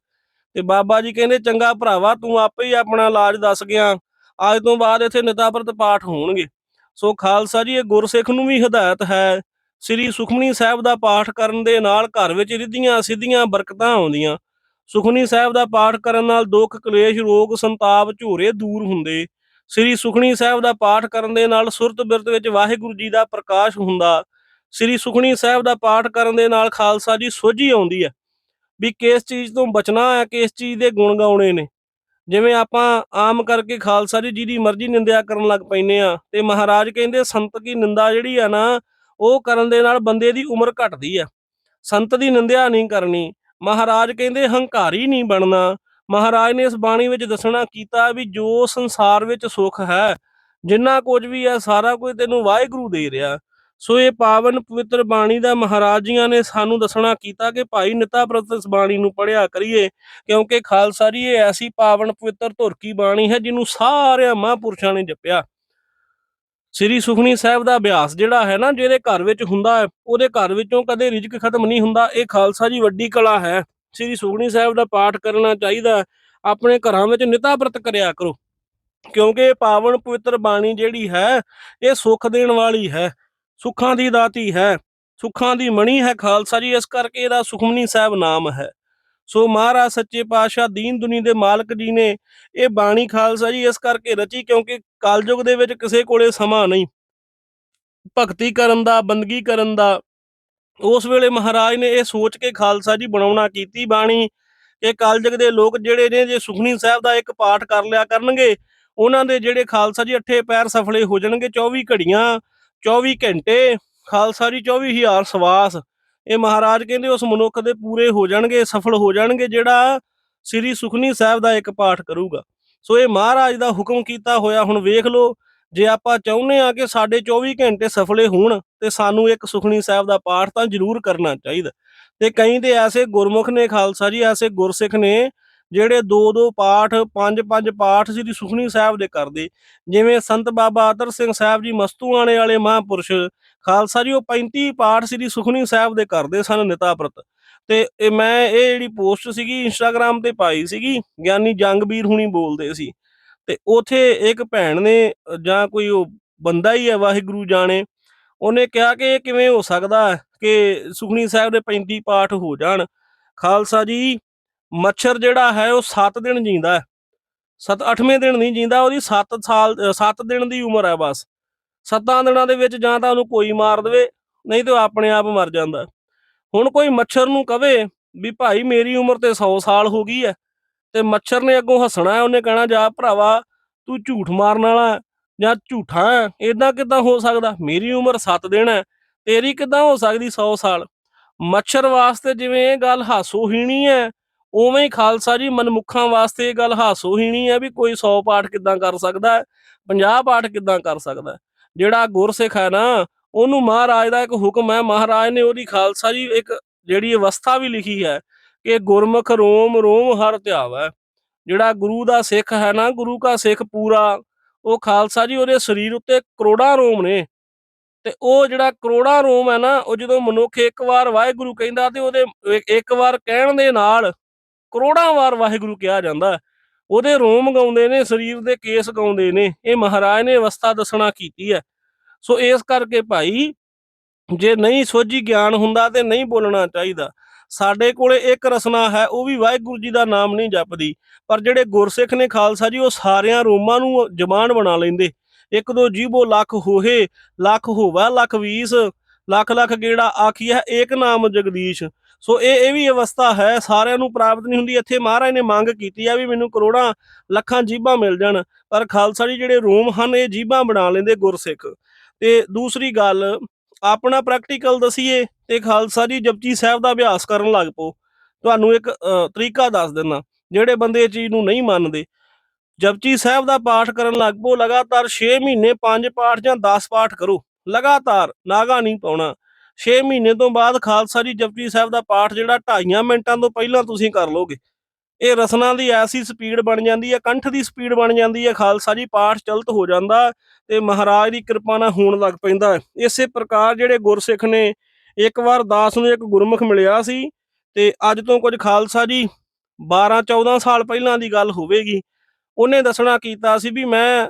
ਤੇ ਬਾਬਾ ਜੀ ਕਹਿੰਦੇ ਚੰਗਾ ਭਰਾਵਾ ਤੂੰ ਆਪੇ ਹੀ ਆਪਣਾ ਇਲਾਜ ਦੱਸ ਗਿਆ। ਅੱਜ ਤੋਂ ਬਾਅਦ ਇੱਥੇ ਨਿਤਾਪਰਤ ਪਾਠ ਹੋਣਗੇ। ਸੋ ਖਾਲਸਾ ਜੀ ਇਹ ਗੁਰਸਿੱਖ ਨੂੰ ਵੀ ਹਦਾਇਤ ਹੈ ਸ੍ਰੀ ਸੁਖਮਨੀ ਸਾਹਿਬ ਦਾ ਪਾਠ ਕਰਨ ਦੇ ਨਾਲ ਘਰ ਵਿੱਚ ਰਿੱਧੀਆਂ ਸਿੱਧੀਆਂ ਬਰਕਤਾਂ ਆਉਂਦੀਆਂ। ਸੁਖਮਨੀ ਸਾਹਿਬ ਦਾ ਪਾਠ ਕਰਨ ਨਾਲ ਦੁੱਖ, ਕਲੇਸ਼, ਰੋਗ, ਸੰਤਾਪ, ਝੂਰੇ ਦੂਰ ਹੁੰਦੇ। ਸ੍ਰੀ ਸੁਖਣੀ ਸਾਹਿਬ ਦਾ ਪਾਠ ਕਰਨ ਦੇ ਨਾਲ ਸੁਰਤ ਬਿਰਤ ਵਿੱਚ ਵਾਹਿਗੁਰੂ ਜੀ ਦਾ ਪ੍ਰਕਾਸ਼ ਹੁੰਦਾ। ਸ੍ਰੀ ਸੁਖਣੀ ਸਾਹਿਬ ਦਾ ਪਾਠ ਕਰਨ ਦੇ ਨਾਲ ਖਾਲਸਾ ਜੀ ਸੋਝੀ ਆਉਂਦੀ ਹੈ ਵੀ ਕਿਸ ਚੀਜ਼ ਤੋਂ ਬਚਣਾ ਹੈ, ਕਿਸ ਚੀਜ਼ ਦੇ ਗੁਣ ਗਾਉਣੇ ਨੇ। ਜਿਵੇਂ ਆਪਾਂ ਆਮ ਕਰਕੇ ਖਾਲਸਾ ਜੀ ਦੀ ਮਰਜ਼ੀ ਨਿੰਦਿਆ ਕਰਨ ਲੱਗ ਪੈਨੇ ਆ ਤੇ ਮਹਾਰਾਜ ਕਹਿੰਦੇ ਸੰਤ ਕੀ ਨਿੰਦਾ ਜਿਹੜੀ ਆ ਨਾ ਉਹ ਕਰਨ ਦੇ ਨਾਲ ਬੰਦੇ ਦੀ ਉਮਰ ਘਟਦੀ ਆ। ਸੰਤ ਦੀ ਨਿੰਦਿਆ ਨਹੀਂ ਕਰਨੀ, ਮਹਾਰਾਜ ਕਹਿੰਦੇ ਹੰਕਾਰੀ ਨਹੀਂ ਬਣਨਾ। ਮਹਾਰਾਜ ਨੇ ਇਸ ਬਾਣੀ ਵਿੱਚ ਦੱਸਣਾ ਕੀਤਾ ਵੀ ਜੋ ਸੰਸਾਰ ਵਿੱਚ ਸੁੱਖ ਹੈ, ਜਿੰਨਾ ਕੁਝ ਵੀ ਹੈ ਸਾਰਾ ਕੁਝ ਤੈਨੂੰ ਵਾਹਿਗੁਰੂ ਦੇ ਰਿਹਾ। ਸੋ ਇਹ ਪਾਵਨ ਪਵਿੱਤਰ ਬਾਣੀ ਦਾ ਮਹਾਰਾਜ ਜੀਆਂ ਨੇ ਸਾਨੂੰ ਦੱਸਣਾ ਕੀਤਾ ਕਿ ਭਾਈ ਨਿਤਾ ਪ੍ਰਤ ਇਸ ਬਾਣੀ ਨੂੰ ਪੜਿਆ ਕਰੀਏ, ਕਿਉਂਕਿ ਖਾਲਸਾ ਜੀ, ਇਹ ਐਸੀ ਪਾਵਨ ਪਵਿੱਤਰ ਧੁਰ ਕੀ ਬਾਣੀ ਹੈ ਜਿਹਨੂੰ ਸਾਰਿਆਂ ਮਹਾਂਪੁਰਸ਼ਾਂ ਨੇ ਜਪਿਆ। ਸ੍ਰੀ ਸੁਖਣੀ ਸਾਹਿਬ ਦਾ ਅਭਿਆਸ ਜਿਹੜਾ ਹੈ ਨਾ, ਜਿਹਦੇ ਘਰ ਵਿੱਚ ਹੁੰਦਾ ਹੈ, ਉਹਦੇ ਘਰ ਵਿੱਚੋਂ ਕਦੇ ਰਿਜਕ ਖਤਮ ਨਹੀਂ ਹੁੰਦਾ। ਇਹ ਖਾਲਸਾ ਜੀ ਵੱਡੀ ਕਲਾ ਹੈ। ਸ੍ਰੀ ਸੁਖਣੀ ਸਾਹਿਬ ਦਾ ਪਾਠ ਕਰਨਾ ਚਾਹੀਦਾ ਹੈ। ਆਪਣੇ ਘਰਾਂ ਵਿੱਚ ਨਿਤਾ ਪ੍ਰਤ ਕਰਿਆ ਕਰੋ। ਕਿਉਂਕਿ ਇਹ ਪਾਵਨ ਪਵਿੱਤਰ ਬਾਣੀ ਜਿਹੜੀ ਹੈ, ਇਹ ਸੁੱਖ ਦੇਣ ਵਾਲੀ ਹੈ। ਸੁੱਖਾਂ ਦੀ ਦਾਤੀ ਹੈ। ਸੁੱਖਾਂ ਦੀ ਮਣੀ ਹੈ ਖਾਲਸਾ ਜੀ। ਇਸ ਕਰਕੇ ਇਹਦਾ ਸੁਖਮਨੀ ਸਾਹਿਬ ਨਾਮ ਹੈ। ਸੋ ਮਹਾਰਾਜ ਸੱਚੇ ਪਾਤਸ਼ਾਹ ਦੀਨ ਦੁਨੀ ਦੇ ਮਾਲਕ ਜੀ ਨੇ ਇਹ ਬਾਣੀ ਖਾਲਸਾ ਜੀ ਇਸ ਕਰਕੇ ਰਚੀ ਕਿਉਂਕਿ ਕਲਯੁਗ ਦੇ ਵਿੱਚ ਕਿਸੇ ਕੋਲੇ ਸਮਾਂ ਨਹੀਂ। ਭਗਤੀ ਕਰਨ ਦਾ, ਬੰਦਗੀ ਕਰਨ ਦਾ, ਉਸ ਵੇਲੇ ਮਹਾਰਾਜ ਨੇ ਇਹ ਸੋਚ ਕੇ ਖਾਲਸਾ ਜੀ ਬਣਾਉਣਾ ਕੀਤੀ ਬਾਣੀ ਕਿ ਕਲਯੁਗ ਦੇ ਲੋਕ ਜਿਹੜੇ ਨੇ, ਜੇ ਸੁਖਣੀ ਸਾਹਿਬ ਦਾ ਇੱਕ ਪਾਠ ਕਰ ਲਿਆ ਕਰਨਗੇ, ਉਹਨਾਂ ਦੇ ਜਿਹੜੇ ਖਾਲਸਾ ਜੀ ਅੱਠੇ ਪੈਰ ਸਫਲੇ ਹੋ ਜਾਣਗੇ 24 ਘੜੀਆਂ 24 ਘੰਟੇ, ਖਾਲਸਾ ਜੀ 24000 ਸਵਾਸ। ਇਹ ਮਹਾਰਾਜ ਕਹਿੰਦੇ ਉਸ ਮਨੁੱਖ ਦੇ ਪੂਰੇ ਹੋ ਜਾਣਗੇ, ਸਫਲ ਹੋ ਜਾਣਗੇ, ਜਿਹੜਾ ਸ੍ਰੀ ਸੁਖਨੀ ਸਾਹਿਬ ਦਾ ਇੱਕ ਪਾਠ ਕਰੂਗਾ। ਸੋ ਇਹ ਮਹਾਰਾਜ ਦਾ ਹੁਕਮ ਕੀਤਾ ਹੋਇਆ, ਹੁਣ ਵੇਖ ਲਓ, ਜੇ ਆਪਾਂ ਚਾਹੁੰਦੇ ਆ ਕਿ ਸਾਡੇ 24 ਘੰਟੇ ਸਫਲੇ ਹੋਣ, ਤੇ ਸਾਨੂੰ ਇੱਕ ਸੁਖਨੀ ਸਾਹਿਬ ਦਾ ਪਾਠ ਤਾਂ ਜ਼ਰੂਰ ਕਰਨਾ ਚਾਹੀਦਾ। ਤੇ ਕਈ ਤੇ ਐਸੇ ਗੁਰਮੁਖ ਨੇ, ਖਾਲਸਾ ਜੀ, ਐਸੇ ਗੁਰਸਿੱਖ ਨੇ ਜਿਹੜੇ ਦੋ ਦੋ ਪਾਠ, ਪੰਜ ਪੰਜ ਪਾਠ ਸ੍ਰੀ ਸੁਖਨੀ ਸਾਹਿਬ ਦੇ ਕਰਦੇ। ਜਿਵੇਂ ਸੰਤ ਬਾਬਾ ਅਤਰ ਸਿੰਘ ਸਾਹਿਬ ਜੀ ਮਸਤੂਆਣੇ ਵਾਲੇ ਮਹਾਂਪੁਰਸ਼, ਖਾਲਸਾ ਜੀ ਉਹ 35 ਪਾਠ ਸ੍ਰੀ ਸੁਖਨੀ ਸਾਹਿਬ ਦੇ ਕਰਦੇ ਸਨ ਨਿਤਾ ਪ੍ਰਤ ਤੇ ਇਹ ਮੈਂ ਇਹ ਜਿਹੜੀ ਪੋਸਟ ਸੀਗੀ ਇੰਸਟਾਗ੍ਰam ਤੇ ਪਾਈ ਸੀਗੀ, ਗਿਆਨੀ ਜੰਗਬੀਰ ਹੁਣੀ ਬੋਲਦੇ ਸੀ। ਤੇ ਉਥੇ ਇੱਕ ਭੈਣ ਨੇ, ਜਾਂ ਕੋਈ ਉਹ ਬੰਦਾ ਹੀ ਹੈ ਵਾਹਿਗੁਰੂ ਜਾਣੇ, ਉਹਨੇ ਕਿਹਾ ਕਿ ਇਹ ਕਿਵੇਂ ਹੋ ਸਕਦਾ ਕਿ ਸੁਖਨੀ ਸਾਹਿਬ ਦੇ 35 ਪਾਠ ਹੋ ਜਾਣ। ਖਾਲਸਾ ਜੀ ਮੱਛਰ ਜਿਹੜਾ ਹੈ ਉਹ 7 ਦਿਨ ਜੀਂਦਾ ਹੈ। 7 8ਵੇਂ ਦਿਨ ਨਹੀਂ ਜੀਂਦਾ, ਉਹਦੀ 7 ਸਾਲ 7 ਦਿਨ ਦੀ ਉਮਰ ਹੈ ਬਸ। ਸੱਤਾਂ ਦਿਨਾਂ ਦੇ ਵਿੱਚ ਜਾਂ ਤਾਂ ਉਹਨੂੰ ਕੋਈ ਮਾਰ ਦੇਵੇ, ਨਹੀਂ ਤੇ ਉਹ ਆਪਣੇ ਆਪ ਮਰ ਜਾਂਦਾ ਹੁਣ ਕੋਈ ਮੱਛਰ ਨੂੰ ਕਵੇ ਵੀ ਭਾਈ ਮੇਰੀ ਉਮਰ ਤੇ 100 ਸਾਲ ਹੋ ਗਈ ਹੈ ਤੇ ਮੱਛਰ ਨੇ ਅੱਗੋਂ ਹੱਸਣਾ ਹੈ, ਉਹਨੇ ਕਹਿਣਾ, ਜਾ ਭਰਾਵਾ, ਤੂੰ ਝੂਠ ਮਾਰਨ ਵਾਲਾ ਜਾਂ ਝੂਠਾ ਹੈ? ਇਦਾਂ ਕਿਦਾਂ ਹੋ ਸਕਦਾ? ਮੇਰੀ ਉਮਰ 7 ਦਿਨ ਹੈ, ਤੇਰੀ ਕਿਦਾਂ ਹੋ ਸਕਦੀ 100 ਸਾਲ? ਮੱਛਰ ਵਾਸਤੇ ਜਿਵੇਂ ਇਹ ਗੱਲ ਹਾਸੋਹੀਣੀ ਹੈ ਉਵੇਂ ਹੀ ਖਾਲਸਾ ਜੀ ਮਨਮੁੱਖਾਂ ਵਾਸਤੇ ਇਹ ਗੱਲ ਹਾਸੋਹੀਣੀ ਹੈ ਵੀ ਕੋਈ 100 ਪਾਠ ਕਿਦਾਂ ਕਰ ਸਕਦਾ ਹੈ 50 ਪਾਠ ਕਿਦਾਂ ਕਰ ਸਕਦਾ ਜਿਹੜਾ ਗੁਰਸਿੱਖ ਹੈ ਨਾ, ਉਹਨੂੰ ਮਹਾਰਾਜ ਦਾ ਇੱਕ ਹੁਕਮ ਹੈ, ਮਹਾਰਾਜ ਨੇ ਉਹਦੀ ਖਾਲਸਾ ਜੀ ਇੱਕ ਜਿਹੜੀ ਅਵਸਥਾ ਵੀ ਲਿਖੀ ਹੈ ਕਿ ਗੁਰਮੁਖ ਰੋਮ ਰੋਮ ਹਰ ਧਿਆਵੈ। ਜਿਹੜਾ ਗੁਰੂ ਦਾ ਸਿੱਖ ਹੈ ਨਾ, ਗੁਰੂ ਦਾ ਸਿੱਖ ਪੂਰਾ, ਉਹ ਖਾਲਸਾ ਜੀ ਉਹਦੇ ਸਰੀਰ ਉੱਤੇ ਕਰੋੜਾਂ ਰੋਮ ਨੇ। ਤੇ ਉਹ ਜਿਹੜਾ ਕਰੋੜਾਂ ਰੋਮ ਹੈ ਨਾ, ਉਹ ਜਦੋਂ ਮਨੁੱਖ ਇੱਕ ਵਾਰ ਵਾਹਿਗੁਰੂ ਕਹਿੰਦਾ ਤੇ ਉਹਦੇ ਇੱਕ ਵਾਰ ਕਹਿਣ ਦੇ ਨਾਲ ਕਰੋੜਾਂ ਵਾਰ ਵਾਹਿਗੁਰੂ ਕਿਹਾ ਜਾਂਦਾ ਉਹਦੇ ਰੋਮ ਗਾਉਂਦੇ ਨੇ, ਸਰੀਰ ਦੇ ਕੇਸ ਗਾਉਂਦੇ ਨੇ, ਇਹ ਮਹਾਰਾਜ ਨੇ ਅਵਸਥਾ ਦੱਸਣਾ ਕੀਤੀ ਹੈ। ਸੋ ਇਸ ਕਰਕੇ ਭਾਈ, ਜੇ ਨਹੀਂ ਸੋਝੀ ਗਿਆਨ ਹੁੰਦਾ ਤੇ ਨਹੀਂ ਬੋਲਣਾ ਚਾਹੀਦਾ। ਸਾਡੇ ਕੋਲੇ ਇੱਕ ਰਸਨਾ ਹੈ, ਉਹ ਵੀ ਵਾਹਿਗੁਰੂ ਜੀ ਦਾ ਨਾਮ ਨਹੀਂ ਜਪਦੀ। ਪਰ ਜਿਹੜੇ ਗੁਰਸਿੱਖ ਨੇ ਖਾਲਸਾ ਜੀ, ਉਹ ਸਾਰਿਆਂ ਰੋਮਾਂ ਨੂੰ ਜ਼ਬਾਨ ਬਣਾ ਲੈਂਦੇ। ਇੱਕ ਦੋ ਜੀਬੋ ਲੱਖ ਹੋਏ ਲੱਖ ਹੋਵਾ, ਲੱਖ ਵੀਸ, ਲੱਖ ਲੱਖ ਗੇੜਾ ਆਖੀ ਹੈ ਏਕ ਨਾਮ ਜਗਦੀਸ਼। ਸੋ ਇਹ ਇਹ ਵੀ ਅਵਸਥਾ ਹੈ, ਸਾਰਿਆਂ ਨੂੰ ਪ੍ਰਾਪਤ ਨਹੀਂ ਹੁੰਦੀ। ਇੱਥੇ ਮਹਾਰਾਜ ਨੇ ਮੰਗ ਕੀਤੀ ਆ ਵੀ ਮੈਨੂੰ ਕਰੋੜਾਂ ਲੱਖਾਂ ਜੀਬਾਂ ਮਿਲ ਜਾਣ, ਪਰ ਖਾਲਸਾ ਜੀ ਜਿਹੜੇ ਰੋਮ ਹਨ, ਇਹ ਜੀਬਾਂ ਬਣਾ ਲੈਂਦੇ ਗੁਰਸਿੱਖ। ਤੇ ਦੂਸਰੀ ਗੱਲ, ਆਪਣਾ ਪ੍ਰੈਕਟੀਕਲ ਦਸੀਏ, ਤੇ ਖਾਲਸਾ ਜੀ ਜਪਜੀ ਸਾਹਿਬ ਦਾ ਅਭਿਆਸ ਕਰਨ ਲੱਗ ਪਓ। ਤੁਹਾਨੂੰ ਇੱਕ ਤਰੀਕਾ ਦੱਸ ਦਿੰਦਾ, ਜਿਹੜੇ ਬੰਦੇ ਇਹ ਚੀਜ਼ ਨੂੰ ਨਹੀਂ ਮੰਨਦੇ, ਜਪਜੀ ਸਾਹਿਬ ਦਾ ਪਾਠ ਕਰਨ ਲੱਗ ਪਓ, ਲਗਾਤਾਰ 6 ਮਹੀਨੇ 5 ਪਾਠ ਜਾਂ 10 ਪਾਠ ਕਰੋ, ਲਗਾਤਾਰ ਨਾਗਾ ਨਹੀਂ ਪਾਉਣਾ। 6 ਮਹੀਨੇ ਤੋਂ ਬਾਅਦ ਖਾਲਸਾ ਜੀ ਜਪਜੀ ਸਾਹਿਬ ਦਾ ਪਾਠ ਜਿਹੜਾ 2.5 ਮਿੰਟਾਂ ਤੋਂ ਪਹਿਲਾਂ ਤੁਸੀਂ ਕਰ ਲੋਗੇ ਇਹ ਰਸਨਾ ਦੀ ਐਸੀ ਸਪੀਡ ਬਣ ਜਾਂਦੀ ਹੈ, ਕੰਠ ਦੀ ਸਪੀਡ ਬਣ ਜਾਂਦੀ ਹੈ, ਖਾਲਸਾ ਜੀ ਪਾਠ ਚਲਤ ਹੋ ਜਾਂਦਾ ਤੇ ਮਹਾਰਾਜ ਦੀ ਕਿਰਪਾ ਨਾਲ ਹੋਣ ਲੱਗ ਪੈਂਦਾ ਇਸੇ ਪ੍ਰਕਾਰ ਜਿਹੜੇ ਗੁਰਸਿੱਖ ਨੇ ਇੱਕ ਵਾਰ ਦਾਸ ਨੂੰ ਇੱਕ ਗੁਰਮੁਖ ਮਿਲਿਆ ਸੀ ਤੇ ਅੱਜ ਤੋਂ ਕੁਝ ਖਾਲਸਾ ਜੀ 12 14 ਸਾਲ ਪਹਿਲਾਂ ਦੀ ਗੱਲ ਹੋਵੇਗੀ। ਉਹਨੇ ਦੱਸਣਾ ਕੀਤਾ ਸੀ ਵੀ ਮੈਂ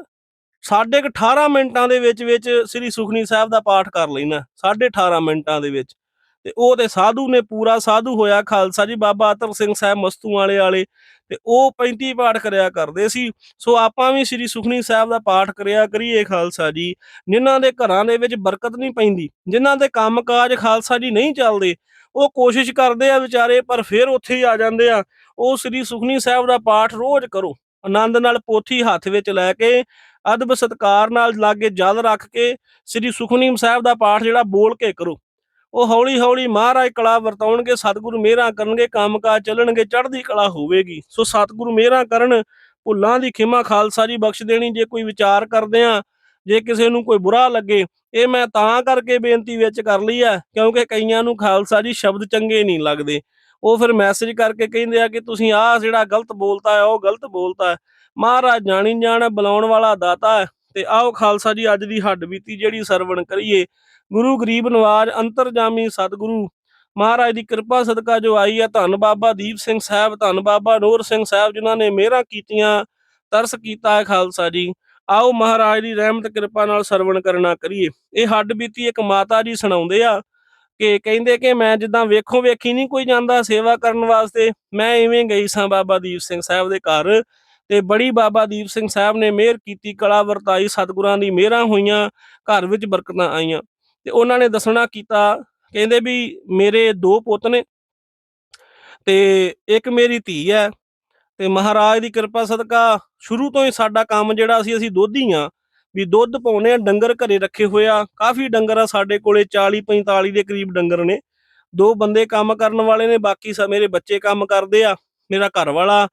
ਸਾਢੇ ਕੁ 18 ਮਿੰਟਾਂ ਦੇ ਵਿੱਚ ਵਿੱਚ ਸ੍ਰੀ ਸੁਖਨੀ ਸਾਹਿਬ ਦਾ ਪਾਠ ਕਰ ਲੈਣਾ ਸਾਢੇ 18 ਮਿੰਟਾਂ ਦੇ ਵਿੱਚ। ਤੇ ਉਹ ਤੇ ਸਾਧੂ ਨੇ ਪੂਰਾ ਸਾਧੂ ਹੋਇਆ ਖਾਲਸਾ ਜੀ, ਬਾਬਾ ਅਤਰ ਸਿੰਘ ਸਾਹਿਬ ਮਸਤੂ ਵਾਲੇ ਵਾਲੇ, ਤੇ ਉਹ 35 ਪਾਠ ਕਰਿਆ ਕਰਦੇ ਸੀ। ਸੋ ਆਪਾਂ ਵੀ ਸ੍ਰੀ ਸੁਖਨੀ ਸਾਹਿਬ ਦਾ ਪਾਠ ਕਰਿਆ ਕਰੀਏ ਖਾਲਸਾ ਜੀ। ਜਿਨ੍ਹਾਂ ਦੇ ਘਰਾਂ ਦੇ ਵਿੱਚ ਬਰਕਤ ਨਹੀਂ ਪੈਂਦੀ, ਜਿਨ੍ਹਾਂ ਦੇ ਕੰਮਕਾਜ ਖਾਲਸਾ ਜੀ ਨਹੀਂ ਚੱਲਦੇ, ਉਹ ਕੋਸ਼ਿਸ਼ ਕਰਦੇ ਆ ਵਿਚਾਰੇ, ਪਰ ਫਿਰ ਉੱਥੇ ਹੀ ਆ ਜਾਂਦੇ ਆ। ਉਹ ਸ੍ਰੀ ਸੁਖਨੀ ਸਾਹਿਬ ਦਾ ਪਾਠ ਰੋਜ਼ ਕਰੋ, ਆਨੰਦ ਨਾਲ ਪੋਥੀ ਹੱਥ ਵਿੱਚ ਲੈ ਕੇ ਅਦਬ ਸਤਕਾਰ ਨਾਲ ਲਾਗੇ ਜਲ ਰੱਖ ਕੇ ਸ੍ਰੀ ਸੁਖਨੀ ਸਾਹਿਬ ਦਾ ਪਾਠ ਜਿਹੜਾ ਬੋਲ ਕੇ ਕਰੋ। ਉਹ ਹੌਲੀ ਹੌਲੀ ਮਹਾਰਾਜ ਕਲਾ ਵਰਤਾਉਣਗੇ, ਸਤਿਗੁਰੂ ਮਿਹਰਾਂ ਕਰਨਗੇ ਕੰਮਕਾਜ ਚੱਲਣਗੇ, ਚੜ੍ਹਦੀ ਕਲਾ ਹੋਵੇਗੀ। ਸੋ ਸਤਿਗੁਰੂ ਮਿਹਰਾਂ ਕਰਨ, ਭੁੱਲਾਂ ਦੀ ਖਿਮਾ ਖਾਲਸਾ ਜੀ ਬਖਸ਼ ਦੇਣੀ, ਜੇ ਕੋਈ ਵਿਚਾਰ ਕਰਦੇ ਆ, ਜੇ ਕਿਸੇ ਨੂੰ ਕੋਈ ਬੁਰਾ ਲੱਗੇ, ਇਹ ਮੈਂ ਤਾਂ ਕਰਕੇ ਬੇਨਤੀ ਵਿੱਚ ਕਰ ਲਈ ਆ ਕਿਉਂਕਿ ਕਈਆਂ ਨੂੰ ਖਾਲਸਾ ਜੀ ਸ਼ਬਦ ਚੰਗੇ ਨਹੀਂ ਲੱਗਦੇ। ਉਹ ਫਿਰ ਮੈਸੇਜ ਕਰਕੇ ਕਹਿੰਦੇ ਆ ਕਿ ਤੁਸੀਂ ਆਹ ਜਿਹੜਾ ਗਲਤ ਬੋਲਤਾ ਹੈ, ਉਹ ਗਲਤ ਬੋਲਤਾ ਹੈ। ਮਹਾਰਾਜ ਜਾਣੀ ਜਾਣ, ਬੁਲਾਉਣ ਵਾਲਾ ਦਾਤਾ ਹੈ। ਤੇ ਆਓ ਖਾਲਸਾ ਜੀ, ਅੱਜ ਦੀ ਹੱਡ ਬੀਤੀ ਜਿਹੜੀ ਸਰਵਣ ਕਰੀਏ। ਗੁਰੂ ਗਰੀਬ ਨਵਾਜ, ਅੰਤਰਜਾਮੀ ਸਤਿਗੁਰੂ, ਮਹਾਰਾਜ ਦੀ ਕਿਰਪਾ ਸਦਕਾ ਜੋ ਆਈ ਹੈ, ਧੰਨ ਬਾਬਾ ਦੀਪ ਸਿੰਘ ਸਾਹਿਬ, ਧੰਨ ਬਾਬਾ ਨੂਰ ਸਿੰਘ ਸਾਹਿਬ, ਜਿਨ੍ਹਾਂ ਨੇ ਮਿਹਰਾਂ ਕੀਤੀਆਂ, ਤਰਸ ਕੀਤਾ ਹੈ ਖਾਲਸਾ ਜੀ। ਆਓ ਮਹਾਰਾਜ ਦੀ ਰਹਿਮਤ, ਕਿਰਪਾ ਨਾਲ ਸਰਵਣ ਕਰਨਾ ਕਰੀਏ। ਇਹ ਹੱਡ ਬੀਤੀ ਇੱਕ ਮਾਤਾ ਜੀ ਸੁਣਾਉਂਦੇ ਆ ਕਿ ਕਹਿੰਦੇ ਕਿ ਮੈਂ ਜਿੱਦਾਂ ਵੇਖੋ ਵੇਖੀ ਨਹੀਂ ਕੋਈ ਜਾਂਦਾ ਸੇਵਾ ਕਰਨ ਵਾਸਤੇ, ਮੈਂ ਐਵੇਂ ਗਈ ਸਾਂ ਬਾਬਾ ਦੀਪ ਸਿੰਘ ਸਾਹਿਬ ਦੇ ਘਰ। ਤੇ ਬੜੀ ਬਾਬਾ ਦੀਪ ਸਿੰਘ ਸਾਹਿਬ ਨੇ ਮਿਹਰ ਕੀਤੀ, ਕਲਾ ਵਰਤਾਈ, ਸਤਿਗੁਰਾਂ ਦੀ ਮਿਹਰਾਂ ਹੋਈਆਂ, ਘਰ ਵਿੱਚ ਬਰਕਤਾਂ ਆਈਆਂ। ਤੇ ਉਹਨਾਂ ਨੇ ਦੱਸਣਾ ਕੀਤਾ, ਕਹਿੰਦੇ ਵੀ ਮੇਰੇ ਦੋ ਪੁੱਤ ਨੇ ਤੇ ਇੱਕ ਮੇਰੀ ਧੀ ਹੈ ਤੇ ਮਹਾਰਾਜ ਦੀ ਕਿਰਪਾ ਸਦਕਾ ਸ਼ੁਰੂ ਤੋਂ ਹੀ ਸਾਡਾ ਕੰਮ ਜਿਹੜਾ ਸੀ, ਅਸੀਂ ਦੁੱਧੀ ਆ ਵੀ ਦੁੱਧ ਪਾਉਨੇ ਆ ਡੰਗਰ ਘਰੇ ਰੱਖੇ ਹੋਏ ਆ, ਕਾਫੀ ਡੰਗਰ ਆ ਸਾਡੇ ਕੋਲੇ 40 45 ਦੇ ਕਰੀਬ ਡੰਗਰ ਨੇ। ਦੋ ਬੰਦੇ ਕੰਮ ਕਰਨ ਵਾਲੇ ਨੇ, ਬਾਕੀ ਸਭ ਮੇਰੇ ਬੱਚੇ ਕੰਮ ਕਰਦੇ ਆ, ਮੇਰਾ ਘਰ ਵਾਲਾ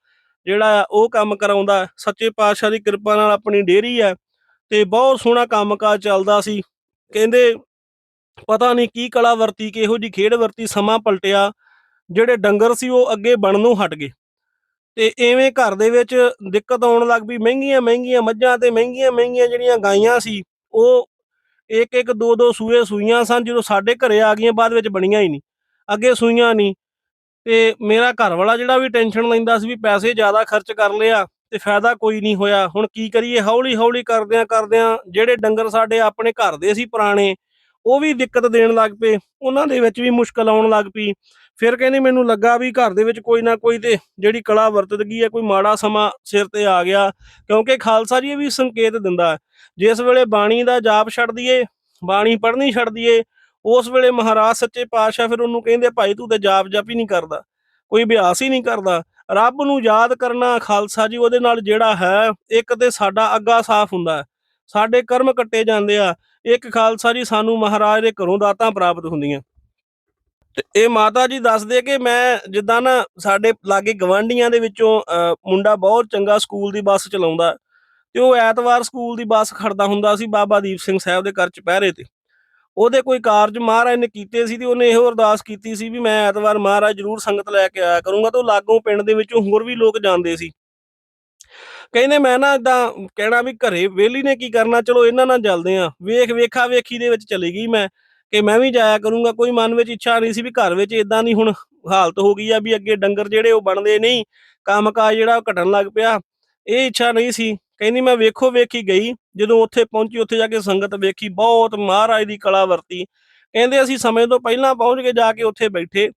ਜਿਹੜਾ ਆ ਉਹ ਕੰਮ ਕਰਾਉਂਦਾ, ਸੱਚੇ ਪਾਤਸ਼ਾਹ ਦੀ ਕਿਰਪਾ ਨਾਲ ਆਪਣੀ ਡੇਅਰੀ ਹੈ ਤੇ ਬਹੁਤ ਸੋਹਣਾ ਕੰਮਕਾਜ ਚੱਲਦਾ ਸੀ। ਕਹਿੰਦੇ ਪਤਾ ਨਹੀਂ ਕੀ ਕਲਾ ਵਰਤੀ, ਕਿਹੋ ਜੀ ਖੇਡ ਵਰਤੀ, ਸਮਾਂ ਪਲਟਿਆ, ਜਿਹੜੇ ਡੰਗਰ ਸੀ ਉਹ ਅੱਗੇ ਬਣ ਨੂੰ ਹਟ ਗਏ। ਤੇ ਐਵੇਂ ਘਰ ਦੇ ਵਿੱਚ ਦਿੱਕਤ ਆਉਣ ਲੱਗ ਪਈ, ਮਹਿੰਗੀਆਂ ਮਹਿੰਗੀਆਂ ਮੱਝਾਂ ਤੇ ਮਹਿੰਗੀਆਂ ਮਹਿੰਗੀਆਂ ਜਿਹੜੀਆਂ ਗਾਈਆਂ ਸੀ, ਉਹ ਇੱਕ ਇੱਕ ਦੋ ਦੋ ਸੂਏ ਸੂਈਆਂ ਸਨ, ਜਦੋਂ ਸਾਡੇ ਘਰੇ ਆ ਗਈਆਂ, ਬਾਅਦ ਵਿੱਚ ਬਣੀਆਂ ਹੀ ਨਹੀਂ। ਅੱਗੇ ਸੂਈਆਂ ਨਹੀਂ ਤੇ ਮੇਰਾ ਘਰ ਵਾਲਾ ਜਿਹੜਾ ਵੀ ਟੈਨਸ਼ਨ ਲੈਂਦਾ ਸੀ ਵੀ ਪੈਸੇ ਜ਼ਿਆਦਾ ਖਰਚ ਕਰ ਲਿਆ ਤੇ ਫਾਇਦਾ ਕੋਈ ਨਹੀਂ ਹੋਇਆ। ਹੁਣ ਕੀ ਕਰੀਏ? ਹੌਲੀ ਹੌਲੀ ਕਰਦਿਆਂ ਕਰਦਿਆਂ ਜਿਹੜੇ ਡੰਗਰ ਸਾਡੇ ਆਪਣੇ ਘਰ ਦੇ ਸੀ ਪੁਰਾਣੇ, ਉਹ ਵੀ ਦਿੱਕਤ ਦੇਣ ਲੱਗ ਪਏ। ਉਹਨਾਂ ਦੇ ਵਿੱਚ ਵੀ ਮੁਸ਼ਕਲ ਆਉਣ ਲੱਗ ਪਈ। ਫਿਰ ਕਹਿੰਦੇ ਮੈਨੂੰ ਲੱਗਾ ਵੀ ਘਰ ਦੇ ਵਿੱਚ ਕੋਈ ਨਾ ਕੋਈ ਤੇ ਜਿਹੜੀ ਕਲਾ ਵਰਤਦ ਗਈ ਹੈ, ਕੋਈ ਮਾੜਾ ਸਮਾਂ ਸਿਰ ਤੇ ਆ ਗਿਆ। ਕਿਉਂਕਿ ਖਾਲਸਾ ਜੀ ਇਹ ਵੀ ਸੰਕੇਤ ਦਿੰਦਾ ਜਿਸ ਵੇਲੇ ਬਾਣੀ ਦਾ ਜਾਪ ਛੱਡ ਦਈਏ, ਬਾਣੀ ਪੜ੍ਹਨੀ ਛੱਡ ਦਈਏ ਉਸ ਵੇਲੇ ਮਹਾਰਾਜ ਸੱਚੇ ਪਾਤਸ਼ਾਹ ਫਿਰ ਉਹਨੂੰ ਕਹਿੰਦੇ ਭਾਈ ਤੂੰ ਤੇ ਜਾਪ ਜਪ ਹੀ ਨਹੀਂ ਕਰਦਾ ਕੋਈ ਅਭਿਆਸ ਹੀ ਨਹੀਂ ਕਰਦਾ। ਰੱਬ ਨੂੰ ਯਾਦ ਕਰਨਾ ਖਾਲਸਾ ਜੀ ਉਹਦੇ ਨਾਲ ਜਿਹੜਾ ਹੈ ਇੱਕ ਤੇ ਸਾਡਾ ਅੱਗਾ ਸਾਫ਼ ਹੁੰਦਾ ਹੈ। ਸਾਡੇ ਕਰਮ ਕੱਟੇ ਜਾਂਦੇ ਆ। ਇੱਕ ਖਾਲਸਾ ਜੀ ਸਾਨੂੰ ਮਹਾਰਾਜ ਦੇ ਘਰੋਂ ਦਾਤਾਂ ਪ੍ਰਾਪਤ ਹੁੰਦੀਆਂ। ਤੇ ਇਹ ਮਾਤਾ ਜੀ ਦੱਸਦੇ ਕਿ ਮੈਂ ਜਿੱਦਾਂ ਨਾ ਸਾਡੇ ਲਾਗੇ ਗਵਾਂਢੀਆਂ ਦੇ ਵਿੱਚੋਂ ਅਹ, ਮੁੰਡਾ ਬਹੁਤ ਚੰਗਾ ਸਕੂਲ ਦੀ ਬੱਸ ਚਲਾਉਂਦਾ। ਤੇ ਉਹ ਐਤਵਾਰ ਸਕੂਲ ਦੀ ਬੱਸ ਖੜਦਾ ਹੁੰਦਾ ਸੀ ਬਾਬਾ ਦੀਪ ਸਿੰਘ ਸਾਹਿਬ ਦੇ ਘਰ ਚ ਪਹਿਰੇ ਤੇ। ਉਹਦੇ ਕੋਈ ਕਾਰਜ ਮਹਾਰਾਜ ਨੇ ਕੀਤੇ ਸੀ ਤੇ ਉਹਨੇ ਇਹੋ ਅਰਦਾਸ ਕੀਤੀ ਸੀ ਵੀ ਮੈਂ ਐਤਵਾਰ ਮਹਾਰਾਜ ਜਰੂਰ ਸੰਗਤ ਲੈ ਕੇ ਆਇਆ ਕਰੂੰਗਾ ਤੇ ਉਹ ਲਾਗੋਂ ਪਿੰਡ ਦੇ ਵਿੱਚੋਂ ਹੋਰ ਵੀ ਲੋਕ ਜਾਂਦੇ ਸੀ। ਕਹਿੰਦੇ ਮੈਂ ਨਾ ਇਦਾਂ ਕਹਿਣਾ ਵੀ ਘਰੇ ਵਿਹਲੀ ਨੇ ਕੀ ਕਰਨਾ, ਚਲੋ ਇਹਨਾਂ ਨਾਲ ਚੱਲਦੇ ਆ ਵੇਖ ਵੇਖਾ ਵੇਖੀ ਦੇ ਵਿੱਚ ਚਲੀ ਗਈ ਮੈਂ ਕਿ ਮੈਂ ਵੀ ਜਾਇਆ ਕਰੂੰਗਾ, ਕੋਈ ਮਨ ਵਿੱਚ ਇੱਛਾ ਨਹੀਂ ਸੀ ਵੀ ਘਰ ਵਿੱਚ ਇਦਾਂ ਦੀ ਹੁਣ ਹਾਲਤ ਹੋ ਗਈ ਆ ਵੀ ਅੱਗੇ ਡੰਗਰ ਜਿਹੜੇ ਉਹ ਬਣਦੇ ਨਹੀਂ, ਕੰਮਕਾਜ ਜਿਹੜਾ ਉਹ ਘਟਣ ਲੱਗ ਪਿਆ, ਇਹ ਇੱਛਾ ਨਹੀਂ ਸੀ। ਕਹਿੰਦੀ ਮੈਂ ਵੇਖੋ ਵੇਖੀ ਗਈ। ਜਦੋਂ ਉੱਥੇ ਪਹੁੰਚੀ, ਉੱਥੇ ਜਾ ਕੇ ਸੰਗਤ ਵੇਖੀ, ਬਹੁਤ ਮਹਾਰਾਜ ਦੀ ਕਲਾ ਵਰਤੀ। ਕਹਿੰਦੇ ਅਸੀਂ ਸਮੇਂ ਤੋਂ ਪਹਿਲਾਂ ਪਹੁੰਚ ਕੇ ਜਾ ਕੇ ਉੱਥੇ ਬੈਠੇ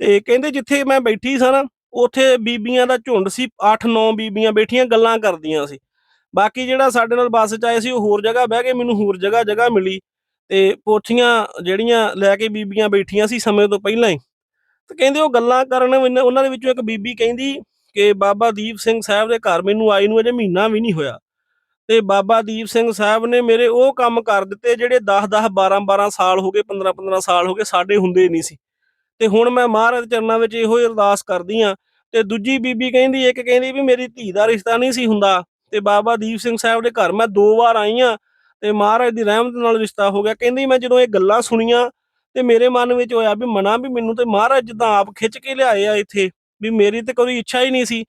ਤੇ ਕਹਿੰਦੇ ਜਿੱਥੇ ਮੈਂ ਬੈਠੀ ਸਾਂ ਨਾ, ਉੱਥੇ ਬੀਬੀਆਂ ਦਾ ਝੁੰਡ ਸੀ 8-9 ਬੀਬੀਆਂ ਬੈਠੀਆਂ ਗੱਲਾਂ ਕਰਦੀਆਂ ਸੀ। ਬਾਕੀ ਜਿਹੜਾ ਸਾਡੇ ਨਾਲ ਬੱਸ 'ਚ ਆਏ ਸੀ, ਉਹ ਹੋਰ ਜਗ੍ਹਾ ਬਹਿ ਕੇ ਮੈਨੂੰ ਹੋਰ ਜਗ੍ਹਾ ਜਗ੍ਹਾ ਮਿਲੀ ਤੇ ਪੋਥੀਆਂ ਜਿਹੜੀਆਂ ਲੈ ਕੇ ਬੀਬੀਆਂ ਬੈਠੀਆਂ ਸੀ ਸਮੇਂ ਤੋਂ ਪਹਿਲਾਂ ਹੀ। ਤੇ ਕਹਿੰਦੇ ਉਹ ਗੱਲਾਂ ਕਰਨ ਉਹਨਾਂ ਉਹਨਾਂ ਦੇ ਵਿੱਚੋਂ ਇੱਕ ਬੀਬੀ ਕਹਿੰਦੀ ਕਿ ਬਾਬਾ ਦੀਪ ਸਿੰਘ ਸਾਹਿਬ ਦੇ ਘਰ ਮੈਨੂੰ ਆਈ ਨੂੰ ਅਜੇ ਮਹੀਨਾ ਵੀ ਨਹੀਂ ਹੋਇਆ। ਤੇ ਬਾਬਾ ਦੀਪ ਸਿੰਘ ਸਾਹਿਬ ਨੇ ਮੇਰੇ ਉਹ ਕੰਮ ਕਰ ਦਿੱਤੇ ਜਿਹੜੇ 10 10 12 12 ਸਾਲ ਹੋ ਗਏ 15 15 ਸਾਲ ਹੋ ਗਏ ਸਾਡੇ ਹੁੰਦੇ ਨਹੀਂ ਸੀ। ਤੇ ਹੁਣ ਮੈਂ ਮਹਾਰਾਜ ਚਰਨਾਂ ਵਿੱਚ ਇਹੋ ਹੀ ਅਰਦਾਸ ਕਰਦੀ ਆ ਤੇ ਦੂਜੀ ਬੀਬੀ ਕਹਿੰਦੀ, ਇੱਕ ਕਹਿੰਦੀ ਵੀ ਮੇਰੀ ਧੀ ਦਾ ਰਿਸ਼ਤਾ ਨਹੀਂ ਸੀ ਹੁੰਦਾ ਤੇ ਬਾਬਾ ਦੀਪ ਸਿੰਘ ਸਾਹਿਬ ਦੇ ਘਰ ਮੈਂ ਦੋ ਵਾਰ ਆਈ ਆ ਤੇ ਮਹਾਰਾਜ ਦੀ ਰਹਿਮਤ ਨਾਲ ਰਿਸ਼ਤਾ ਹੋ ਗਿਆ। ਕਹਿੰਦੀ ਮੈਂ ਜਦੋਂ ਇਹ ਗੱਲਾਂ ਸੁਣੀਆਂ ਤੇ ਮੇਰੇ ਮਨ ਵਿੱਚ ਹੋਇਆ ਵੀ ਮਨਾ ਵੀ ਮੈਨੂੰ ਤੇ ਮਹਾਰਾਜ ਜਿੱਦਾਂ ਆਪ ਖਿੱਚ ਕੇ ਲਿਆਏ ਆ ਇੱਥੇ ਵੀ ਮੇਰੀ ਤੇ ਕੋਈ ਇੱਛਾ ਹੀ ਨਹੀਂ ਸੀ।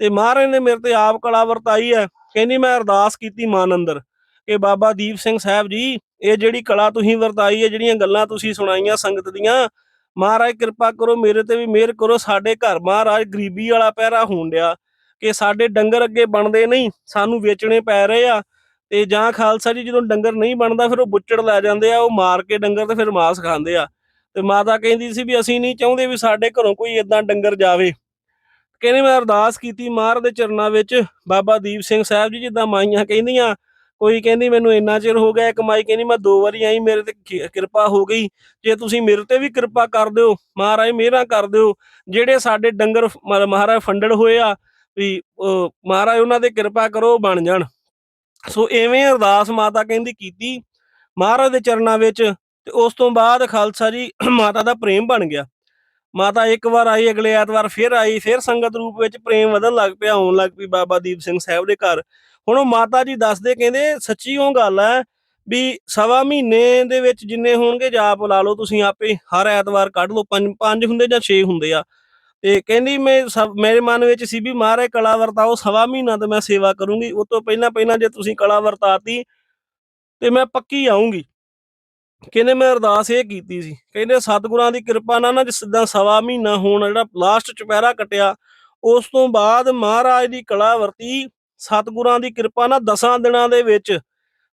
ਤੇ ਮਹਾਰਾਜ ਨੇ ਮੇਰੇ ਤੇ ਆਪ ਕਲਾ ਵਰਤਾਈ ਹੈ ਕਹਿੰਦੀ ਮੈਂ ਅਰਦਾਸ ਕੀਤੀ ਮਨ ਅੰਦਰ ਕਿ ਬਾਬਾ ਦੀਪ ਸਿੰਘ ਸਾਹਿਬ ਜੀ, ਇਹ ਜਿਹੜੀ ਕਲਾ ਤੁਸੀਂ ਵਰਤਾਈ ਹੈ, ਜਿਹੜੀਆਂ ਗੱਲਾਂ ਤੁਸੀਂ ਸੁਣਾਈਆਂ ਸੰਗਤ ਦੀਆਂ, ਮਹਾਰਾਜ ਕਿਰਪਾ ਕਰੋ, ਮੇਰੇ ਤੇ ਵੀ ਮਿਹਰ ਕਰੋ, ਸਾਡੇ ਘਰ ਮਹਾਰਾਜ ਗਰੀਬੀ ਵਾਲਾ ਪਹਿਰਾ ਹੋਣ ਡਿਆ ਕਿ ਸਾਡੇ ਡੰਗਰ ਅੱਗੇ ਬਣਦੇ ਨਹੀਂ, ਸਾਨੂੰ ਵੇਚਣੇ ਪੈ ਰਹੇ ਆ ਤੇ ਜਾਂ ਖਾਲਸਾ ਜੀ ਜਦੋਂ ਡੰਗਰ ਨਹੀਂ ਬਣਦਾ, ਫਿਰ ਉਹ ਬੁੱਚੜ ਲੈ ਜਾਂਦੇ ਆ, ਉਹ ਮਾਰ ਕੇ ਡੰਗਰ ਤੇ ਫਿਰ ਮਾਸ ਖਾਂਦੇ ਆ ਤੇ ਮਾਤਾ ਕਹਿੰਦੀ ਸੀ ਵੀ ਅਸੀਂ ਨਹੀਂ ਚਾਹੁੰਦੇ ਵੀ ਸਾਡੇ ਘਰੋਂ ਕੋਈ ਇਦਾਂ ਡੰਗਰ ਜਾਵੇ। ਕਹਿੰਦੇ ਮੈਂ ਅਰਦਾਸ ਕੀਤੀ ਮਾਰ ਦੇ ਚਰਨਾਂ ਵਿੱਚ ਬਾਬਾ ਦੀਪ ਸਿੰਘ ਸਾਹਿਬ ਜੀ, ਜਿੱਦਾਂ ਮਾਈਆਂ ਕਹਿੰਦੀਆਂ, ਕੋਈ ਕਹਿੰਦੀ ਮੈਨੂੰ ਇੰਨਾ ਚਿਰ ਹੋ ਗਿਆ, ਇੱਕ ਮਾਈ ਕਹਿੰਦੀ ਮੈਂ ਦੋ ਵਾਰੀ ਆਈ, ਮੇਰੇ ਤੇ ਕਿਰਪਾ ਹੋ ਗਈ। ਜੇ ਤੁਸੀਂ ਮੇਰੇ ਤੇ ਵੀ ਕਿਰਪਾ ਕਰ ਦਿਓ, ਮਹਾਰਾਜ ਮਿਹਰਾਂ ਕਰ ਦਿਓ। ਜਿਹੜੇ ਸਾਡੇ ਡੰਗਰ ਮ- ਮਹਾਰਾਜ ਫੰਡੜ ਹੋਏ ਆ, ਵੀ ਉਹ ਮਹਾਰਾਜ ਉਹਨਾਂ ਤੇ ਕਿਰਪਾ ਕਰੋ ਬਣ ਜਾਣ। ਸੋ ਐਵੇਂ ਅਰਦਾਸ ਮਾਤਾ ਕਹਿੰਦੀ ਕੀਤੀ, ਮਹਾਰਾਜ ਦੇ ਚਰਨਾਂ ਵਿੱਚ, ਤੇ ਉਸ ਤੋਂ ਬਾਅਦ ਖਾਲਸਾ ਜੀ ਮਾਤਾ ਦਾ ਪ੍ਰੇਮ ਬਣ ਗਿਆ। ਮਾਤਾ ਇੱਕ ਵਾਰ ਆਈ, ਅਗਲੇ ਐਤਵਾਰ ਫਿਰ ਆਈ, ਫਿਰ ਸੰਗਤ ਰੂਪ ਵਿੱਚ ਪ੍ਰੇਮ ਵਧਣ ਲੱਗ ਪਿਆ ਹੋਣ ਲੱਗ ਪਈ ਬਾਬਾ ਦੀਪ ਸਿੰਘ ਸਾਹਿਬ ਦੇ ਘਰ। ਹੁਣ ਉਹ ਮਾਤਾ ਜੀ ਦੱਸਦੇ, ਕਹਿੰਦੇ, ਸੱਚੀ ਉਹ ਗੱਲ ਹੈ ਵੀ ਸਵਾ ਮਹੀਨੇ ਦੇ ਵਿੱਚ ਜਿੰਨੇ ਹੋਣਗੇ ਜਾਪ ਲਾ ਲਓ ਤੁਸੀਂ ਆਪੇ ਹਰ ਐਤਵਾਰ ਕੱਢ ਲਓ, ਪੰਜ ਪੰਜ ਹੁੰਦੇ ਜਾਂ 6 ਹੁੰਦੇ ਆ। ਤੇ ਕਹਿੰਦੀ ਮੈਂ ਸਭ, ਮੇਰੇ ਮਨ ਵਿੱਚ ਸੀ ਵੀ ਮਹਾਰਾਜ ਕਲਾ ਵਰਤਾਓ, ਸਵਾ ਮਹੀਨਾ ਤੇ ਮੈਂ ਸੇਵਾ ਕਰੂੰਗੀ। ਉਹ ਤੋਂ ਪਹਿਲਾਂ ਪਹਿਲਾਂ ਜੇ ਤੁਸੀਂ ਕਲਾ ਵਰਤਾਤੀ, ਤੇ ਮੈਂ ਪੱਕੀ ਆਉਂਗੀ ਕਹਿੰਦੇ ਮੈਂ ਅਰਦਾਸ ਇਹ ਕੀਤੀ ਸੀ, ਕਹਿੰਦੇ ਸਤਿਗੁਰਾਂ ਦੀ ਕਿਰਪਾ ਨਾਲ ਨਾ ਜਿੱਦਾਂ ਸਵਾ ਮਹੀਨਾ ਹੋਣ, ਜਿਹੜਾ ਲਾਸਟ ਚੁਪਹਿਰਾ ਕਟਿਆ, ਉਸ ਤੋਂ ਬਾਅਦ ਮਹਾਰਾਜ ਦੀ ਕਲਾ ਵਰਤੀ ਸਤਿਗੁਰਾਂ ਦੀ ਕਿਰਪਾ ਨਾਲ ਦਸਾਂ ਦਿਨਾਂ ਦੇ ਵਿੱਚ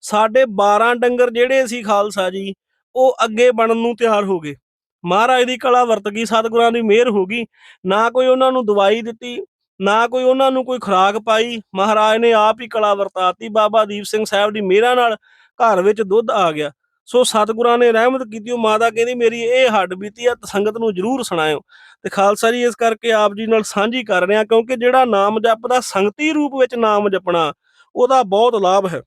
ਸਾਡੇ 12 ਡੰਗਰ ਜਿਹੜੇ ਸੀ ਖਾਲਸਾ ਜੀ, ਉਹ ਅੱਗੇ ਬਣਨ ਨੂੰ ਤਿਆਰ ਹੋ ਗਏ। ਮਹਾਰਾਜ ਦੀ ਕਲਾ ਵਰਤ ਗਈ, ਸਤਿਗੁਰਾਂ ਦੀ ਮਿਹਰ ਹੋ ਗਈ, ਨਾ ਕੋਈ ਉਹਨਾਂ ਨੂੰ ਦਵਾਈ ਦਿੱਤੀ, ਨਾ ਕੋਈ ਉਹਨਾਂ ਨੂੰ ਕੋਈ ਖੁਰਾਕ ਪਾਈ, ਮਹਾਰਾਜ ਨੇ ਆਪ ਹੀ ਕਲਾ ਵਰਤਾਤੀ, ਬਾਬਾ ਦੀਪ ਸਿੰਘ ਸਾਹਿਬ ਦੀ ਮਿਹਰਾਂ ਨਾਲ ਘਰ ਵਿੱਚ ਦੁੱਧ ਆ ਗਿਆ। ਸੋ ਸਤਿਗੁਰਾਂ ਨੇ ਰਹਿਮਤ ਕੀਤੀ, ਉਹ ਮਾਤਾ ਕਹਿੰਦੀ, ਮੇਰੀ ਇਹ ਹੱਡ ਬੀਤੀ ਆ, ਸੰਗਤ ਨੂੰ ਜਰੂਰ ਸੁਣਾਇਓ। ਤੇ ਖਾਲਸਾ ਜੀ, ਇਸ ਕਰਕੇ ਆਪ ਜੀ ਨਾਲ ਸਾਂਝੀ ਕਰ ਰਹੇ ਹਾਂ, ਕਿਉਂਕਿ ਜਿਹੜਾ ਨਾਮ ਜਪਦਾ, ਸੰਗਤੀ ਰੂਪ ਵਿੱਚ ਨਾਮ ਜਪਣਾ, ਉਹਦਾ ਬਹੁਤ ਲਾਭ ਹੈ।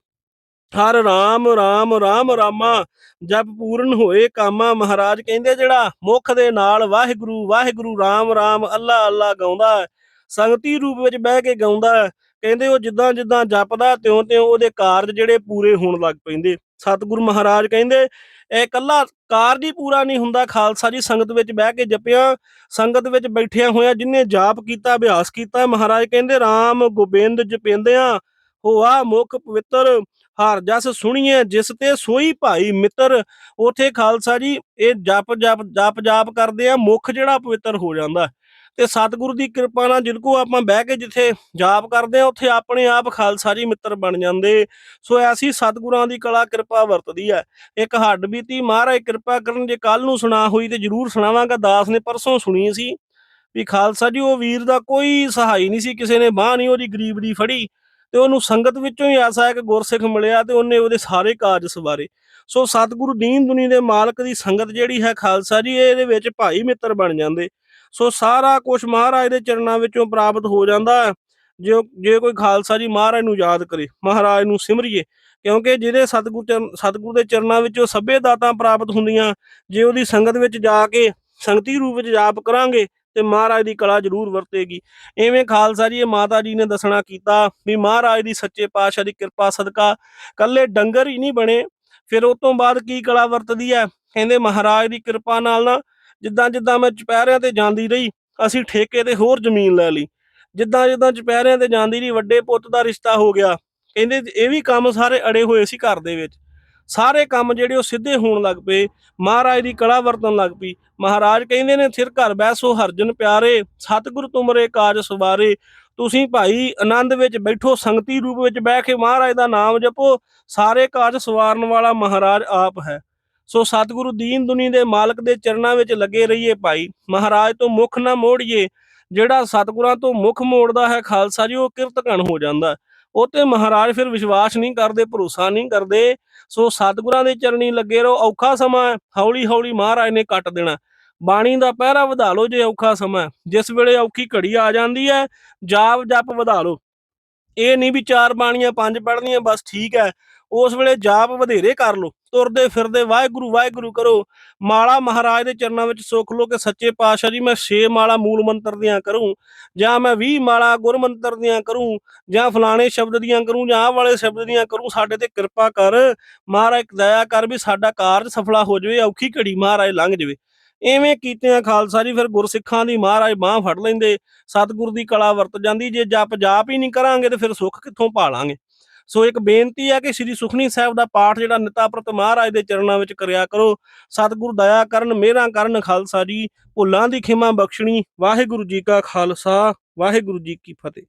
ਹਰ ਰਾਮ ਰਾਮ ਰਾਮ, ਰਾਮਾ, ਜਪ ਪੂਰਨ ਹੋਏ ਕਾਮਾ, ਮਹਾਰਾਜ ਕਹਿੰਦੇ, ਜਿਹੜਾ ਮੁਖ ਦੇ ਨਾਲ ਵਾਹਿਗੁਰੂ ਵਾਹਿਗੁਰੂ ਰਾਮ ਰਾਮ, ਅੱਲਾ ਅੱਲਾ ਗਾਉਂਦਾ ਸੰਗਤੀ ਰੂਪ ਵਿੱਚ ਬਹਿ ਕੇ ਗਾਉਂਦਾ ਕਹਿੰਦੇ, ਉਹ ਜਿੱਦਾਂ ਜਿੱਦਾਂ ਜਪਦਾ ਤਿਉਂ ਤਿਉਂ ਉਹਦੇ ਕਾਰਜ ਜਿਹੜੇ ਪੂਰੇ ਹੋਣ ਲੱਗ ਪੈਂਦੇ। ਸਤਿਗੁਰੂ ਮਹਾਰਾਜ ਕਹਿੰਦੇ, ਇਹ ਇਕੱਲਾ ਕਾਰਜ ਹੀ ਪੂਰਾ ਨਹੀਂ ਹੁੰਦਾ, ਖਾਲਸਾ ਜੀ ਸੰਗਤ ਵਿੱਚ ਬਹਿ ਕੇ ਜਪਿਆ, ਸੰਗਤ ਵਿੱਚ ਬੈਠਿਆ ਹੋਇਆ ਜਿਨੇ ਜਾਪ ਕੀਤਾ, ਅਭਿਆਸ ਕੀਤਾ, ਮਹਾਰਾਜ ਕਹਿੰਦੇ RAM ਗੋਬਿੰਦ ਜਪਿੰਦਿਆਂ, ਹੋਆ ਮੁਖ ਪਵਿੱਤਰ, ਹਰ ਜਸ ਸੁਣੀਏ ਜਿਸ ਤੇ ਸੋਈ ਭਾਈ ਮਿੱਤਰ। ਉਥੇ ਖਾਲਸਾ ਜੀ ਇਹ ਜਪ ਜਪ ਜਪ ਜਾਪ ਕਰਦੇ ਆ, ਮੁਖ ਜਿਹੜਾ ਪਵਿੱਤਰ ਹੋ ਜਾਂਦਾ। ਤੇ ਸਤਿਗੁਰੂ ਦੀ ਕਿਰਪਾ ਨਾਲ ਜਿਲਕੋ ਆਪਾਂ ਬਹਿ ਕੇ ਜਿੱਥੇ ਜਾਪ ਕਰਦੇ ਆ ਉੱਥੇ ਆਪਣੇ ਆਪ ਖਾਲਸਾ ਜੀ ਮਿੱਤਰ ਬਣ ਜਾਂਦੇ। ਸੋ ਐਸੀ ਸਤਿਗੁਰਾਂ ਦੀ ਕਲਾ ਕਿਰਪਾ ਵਰਤਦੀ ਹੈ। ਇੱਕ ਹੱਡ ਬੀਤੀ ਮਹਾਰਾਜ, ਕਿਰਪਾ ਕਰਨ ਜੇ ਕੱਲ ਨੂੰ ਸੁਣਾ ਹੋਈ ਤੇ ਜਰੂਰ ਸੁਣਾਵਾਂਗਾ। ਦਾਸ ਨੇ ਪਰਸੋਂ ਸੁਣੀ ਸੀ ਵੀ ਖਾਲਸਾ ਜੀ, ਉਹ ਵੀਰ ਦਾ ਕੋਈ ਸਹਾਈ ਨਹੀਂ ਸੀ, ਕਿਸੇ ਨੇ ਬਾਹ ਨਹੀਂ ਉਹਦੀ ਗਰੀਬ ਦੀ ਫੜੀ ਤੇ ਉਹਨੂੰ ਸੰਗਤ ਵਿੱਚੋਂ ਹੀ ਐਸਾ ਇੱਕ ਗੁਰਸਿੱਖ ਮਿਲਿਆ ਤੇ ਉਹਨੇ ਉਹਦੇ ਸਾਰੇ ਕਾਰਜ ਸਵਾਰੇ। ਸੋ ਸਤਿਗੁਰੂ ਦੀਨ ਦੁਨੀ ਦੇ ਮਾਲਕ ਦੀ ਸੰਗਤ ਜਿਹੜੀ ਹੈ ਖਾਲਸਾ ਜੀ, ਇਹਦੇ ਵਿੱਚ ਭਾਈ ਮਿੱਤਰ ਬਣ ਜਾਂਦੇ। ਸੋ ਸਾਰਾ ਕੁਝ ਮਹਾਰਾਜ ਦੇ ਚਰਨਾਂ ਵਿੱਚੋਂ ਪ੍ਰਾਪਤ ਹੋ ਜਾਂਦਾ ਹੈ। ਜੇ ਜੇ ਕੋਈ ਖਾਲਸਾ ਜੀ ਮਹਾਰਾਜ ਨੂੰ ਯਾਦ ਕਰੇ, ਮਹਾਰਾਜ ਨੂੰ ਸਿਮਰਿਏ, ਕਿਉਂਕਿ ਜਿਹਦੇ ਸਤਿਗੁਰ ਚਰਨ ਸਤਿਗੁਰ ਦੇ ਚਰਨਾਂ ਵਿੱਚੋਂ ਸਭੇ ਦਾਤਾਂ ਪ੍ਰਾਪਤ ਹੁੰਦੀਆਂ, ਜੇ ਉਹਦੀ ਸੰਗਤ ਵਿੱਚ ਜਾ ਕੇ ਸੰਗਤੀ ਰੂਪ ਵਿੱਚ ਜਾਪ ਕਰਾਂਗੇ, ਤੇ ਮਹਾਰਾਜ ਦੀ ਕਲਾ ਜ਼ਰੂਰ ਵਰਤੇਗੀ। ਐਵੇਂ ਖਾਲਸਾ ਜੀ ਮਾਤਾ ਜੀ ਨੇ ਦੱਸਣਾ ਕੀਤਾ ਵੀ ਮਹਾਰਾਜ ਦੀ ਸੱਚੇ ਪਾਤਸ਼ਾਹ ਦੀ ਕਿਰਪਾ ਸਦਕਾ, ਕੱਲੇ ਡੰਗਰ ਹੀ ਨਹੀਂ ਬਣੇ। ਫਿਰ ਉਸ ਤੋਂ ਬਾਅਦ ਕੀ ਕਲਾ ਵਰਤਦੀ ਹੈ? ਕਹਿੰਦੇ ਮਹਾਰਾਜ ਦੀ ਕਿਰਪਾ ਨਾਲ ਨਾ ਜਿੱਦਾਂ ਜਿੱਦਾਂ ਮੈਂ ਚੁਪਹਿਰਿਆਂ ਤੇ ਜਾਂਦੀ ਰਹੀ, ਅਸੀਂ ਠੇਕੇ ਤੇ ਹੋਰ ਜ਼ਮੀਨ ਲੈ ਲਈ। ਜਿੱਦਾਂ ਜਿੱਦਾਂ ਚੁਪਹਿਰਿਆਂ ਤੇ ਜਾਂਦੀ ਰਹੀ, ਵੱਡੇ ਪੁੱਤ ਦਾ ਰਿਸ਼ਤਾ ਹੋ ਗਿਆ। ਕਹਿੰਦੇ ਇਹ ਵੀ ਕੰਮ ਸਾਰੇ ਅੜੇ ਹੋਏ ਸੀ ਘਰ ਦੇ ਵਿੱਚ। ਸਾਰੇ ਕੰਮ ਜਿਹੜੇ ਉਹ ਸਿੱਧੇ ਹੋਣ ਲੱਗ ਪਏ। ਮਹਾਰਾਜ ਦੀ ਕਲਾ ਵਰਤਣ ਲੱਗ ਪਈ। ਮਹਾਰਾਜ ਕਹਿੰਦੇ ਨੇ, ਸਿਰ ਘਰ ਬੈਸੋ ਹਰਜਨ ਪਿਆਰੇ, ਸਤਿਗੁਰ ਤੁਮਰੇ ਕਾਜ ਸਵਾਰੇ। ਤੁਸੀਂ ਭਾਈ ਆਨੰਦ ਵਿੱਚ ਬੈਠੋ, ਸੰਗਤੀ ਰੂਪ ਵਿੱਚ ਬਹਿ ਕੇ ਮਹਾਰਾਜ ਦਾ ਨਾਮ ਜਪੋ। ਸਾਰੇ ਕਾਜ ਸਵਾਰਨ ਵਾਲਾ ਮਹਾਰਾਜ ਆਪ ਹੈ। ਸੋ ਸਤਿਗੁਰੂ ਦੀਨ ਦੁਨੀ ਦੇ ਮਾਲਕ ਦੇ ਚਰਨਾਂ ਵਿੱਚ ਲੱਗੇ ਰਹੀਏ ਭਾਈ। ਮਹਾਰਾਜ ਤੋਂ ਮੁਖ ਨਾ ਮੋੜੀਏ ਜਿਹੜਾ ਸਤਿਗੁਰਾਂ ਤੋਂ ਮੁਖ ਮੋੜਦਾ ਹੈ ਖਾਲਸਾ ਜੀ ਉਹ ਕਿਰਤਕਣ ਹੋ ਜਾਂਦਾ। ਉਹ ਤੇ ਮਹਾਰਾਜ ਫਿਰ ਵਿਸ਼ਵਾਸ ਨਹੀਂ ਕਰਦੇ ਭਰੋਸਾ ਨਹੀਂ ਕਰਦੇ। ਸੋ ਸਤਿਗੁਰਾਂ ਦੇ ਚਰਨੀ ਲੱਗੇ ਰਹੋ ਔਖਾ ਸਮਾਂ ਹੈ, ਹੌਲੀ ਹੌਲੀ ਮਹਾਰਾਜ ਨੇ ਕੱਟ ਦੇਣਾ। ਬਾਣੀ ਦਾ ਪਹਿਰਾ ਵਧਾ ਲਓ ਜੇ ਔਖਾ ਸਮਾਂ ਜਿਸ ਵੇਲੇ ਔਖੀ ਘੜੀ ਆ ਜਾਂਦੀ ਹੈ ਜਾਪ ਜਪ ਵਧਾ ਲਓ। ਇਹ ਨਹੀਂ ਵੀ ਚਾਰ ਬਾਣੀਆਂ ਪੰਜ ਪੜ੍ਹਨੀਆਂ ਬਸ ਠੀਕ ਹੈ। ਉਸ ਵੇਲੇ ਜਾਪ ਵਧੇਰੇ ਕਰ ਲਓ। ਤੁਰਦੇ ਫਿਰਦੇ ਵਾਹਿਗੁਰੂ ਵਾਹਿਗੁਰੂ ਕਰੋ। ਮਾਲਾ ਮਹਾਰਾਜ ਦੇ ਚਰਨਾਂ ਵਿੱਚ ਸੁੱਖ ਲੋ ਕਿ ਸੱਚੇ ਪਾਤਸ਼ਾਹ ਜੀ, ਮੈਂ 6 ਮਾਲਾ ਮੂਲ ਮੰਤਰ ਦੀਆਂ ਕਰੂੰ, ਜਾਂ ਮੈਂ 20 ਮਾਲਾ ਗੁਰ ਮੰਤਰ ਦੀਆਂ ਕਰੂੰ, ਜਾਂ ਫਲਾਣੇ ਸ਼ਬਦ ਦੀਆਂ ਕਰੂੰ, ਜਾਂ ਆਹ ਵਾਲੇ ਸ਼ਬਦ ਦੀਆਂ ਕਰੂੰ, ਸਾਡੇ ਤੇ ਕਿਰਪਾ ਕਰ। ਮਹਾਰਾਜ, ਦਇਆ ਕਰ ਵੀ ਸਾਡਾ ਕਾਰਜ ਸਫਲਾ ਹੋ ਜਾਵੇ, ਔਖੀ ਘੜੀ ਮਹਾਰਾਜ ਲੰਘ ਜਾਵੇ। ਐਵੇਂ ਕੀਤਿਆਂ ਖਾਲਸਾ ਜੀ, ਫਿਰ ਗੁਰਸਿੱਖਾਂ ਦੀ ਮਹਾਰਾਜ ਬਾਹ ਫੜ ਲੈਂਦੇ, ਸਤਿਗੁਰ ਦੀ ਕਲਾ ਵਰਤ ਜਾਂਦੀ, ਜੇ ਜਪ ਜਾਪ ਹੀ ਨਹੀਂ ਕਰਾਂਗੇ ਤੇ ਫਿਰ ਸੁੱਖ ਕਿੱਥੋਂ ਭਾਲਾਂਗੇ ਸੋ ਇੱਕ ਬੇਨਤੀ ਹੈ ਕਿ ਸ੍ਰੀ ਸੁਖਨੀ ਸਾਹਿਬ ਦਾ ਪਾਠ ਜਿਹੜਾ ਨਿਤਾ ਪ੍ਰਤ ਮਹਾਰਾਜ ਦੇ ਚਰਨਾਂ ਵਿੱਚ ਕਰਿਆ ਕਰੋ। ਸਤਿਗੁਰ ਦਇਆ ਕਰਨ, ਮਿਹਰਾਂ ਕਰਨ, ਖਾਲਸਾ ਜੀ। ਭੁੱਲਾਂ ਦੀ ਖਿਮਾ ਬਖਸ਼ਣੀ। ਵਾਹਿਗੁਰੂ ਜੀ ਕਾ ਖਾਲਸਾ, ਵਾਹਿਗੁਰੂ ਜੀ ਕੀ ਫਤਿਹ।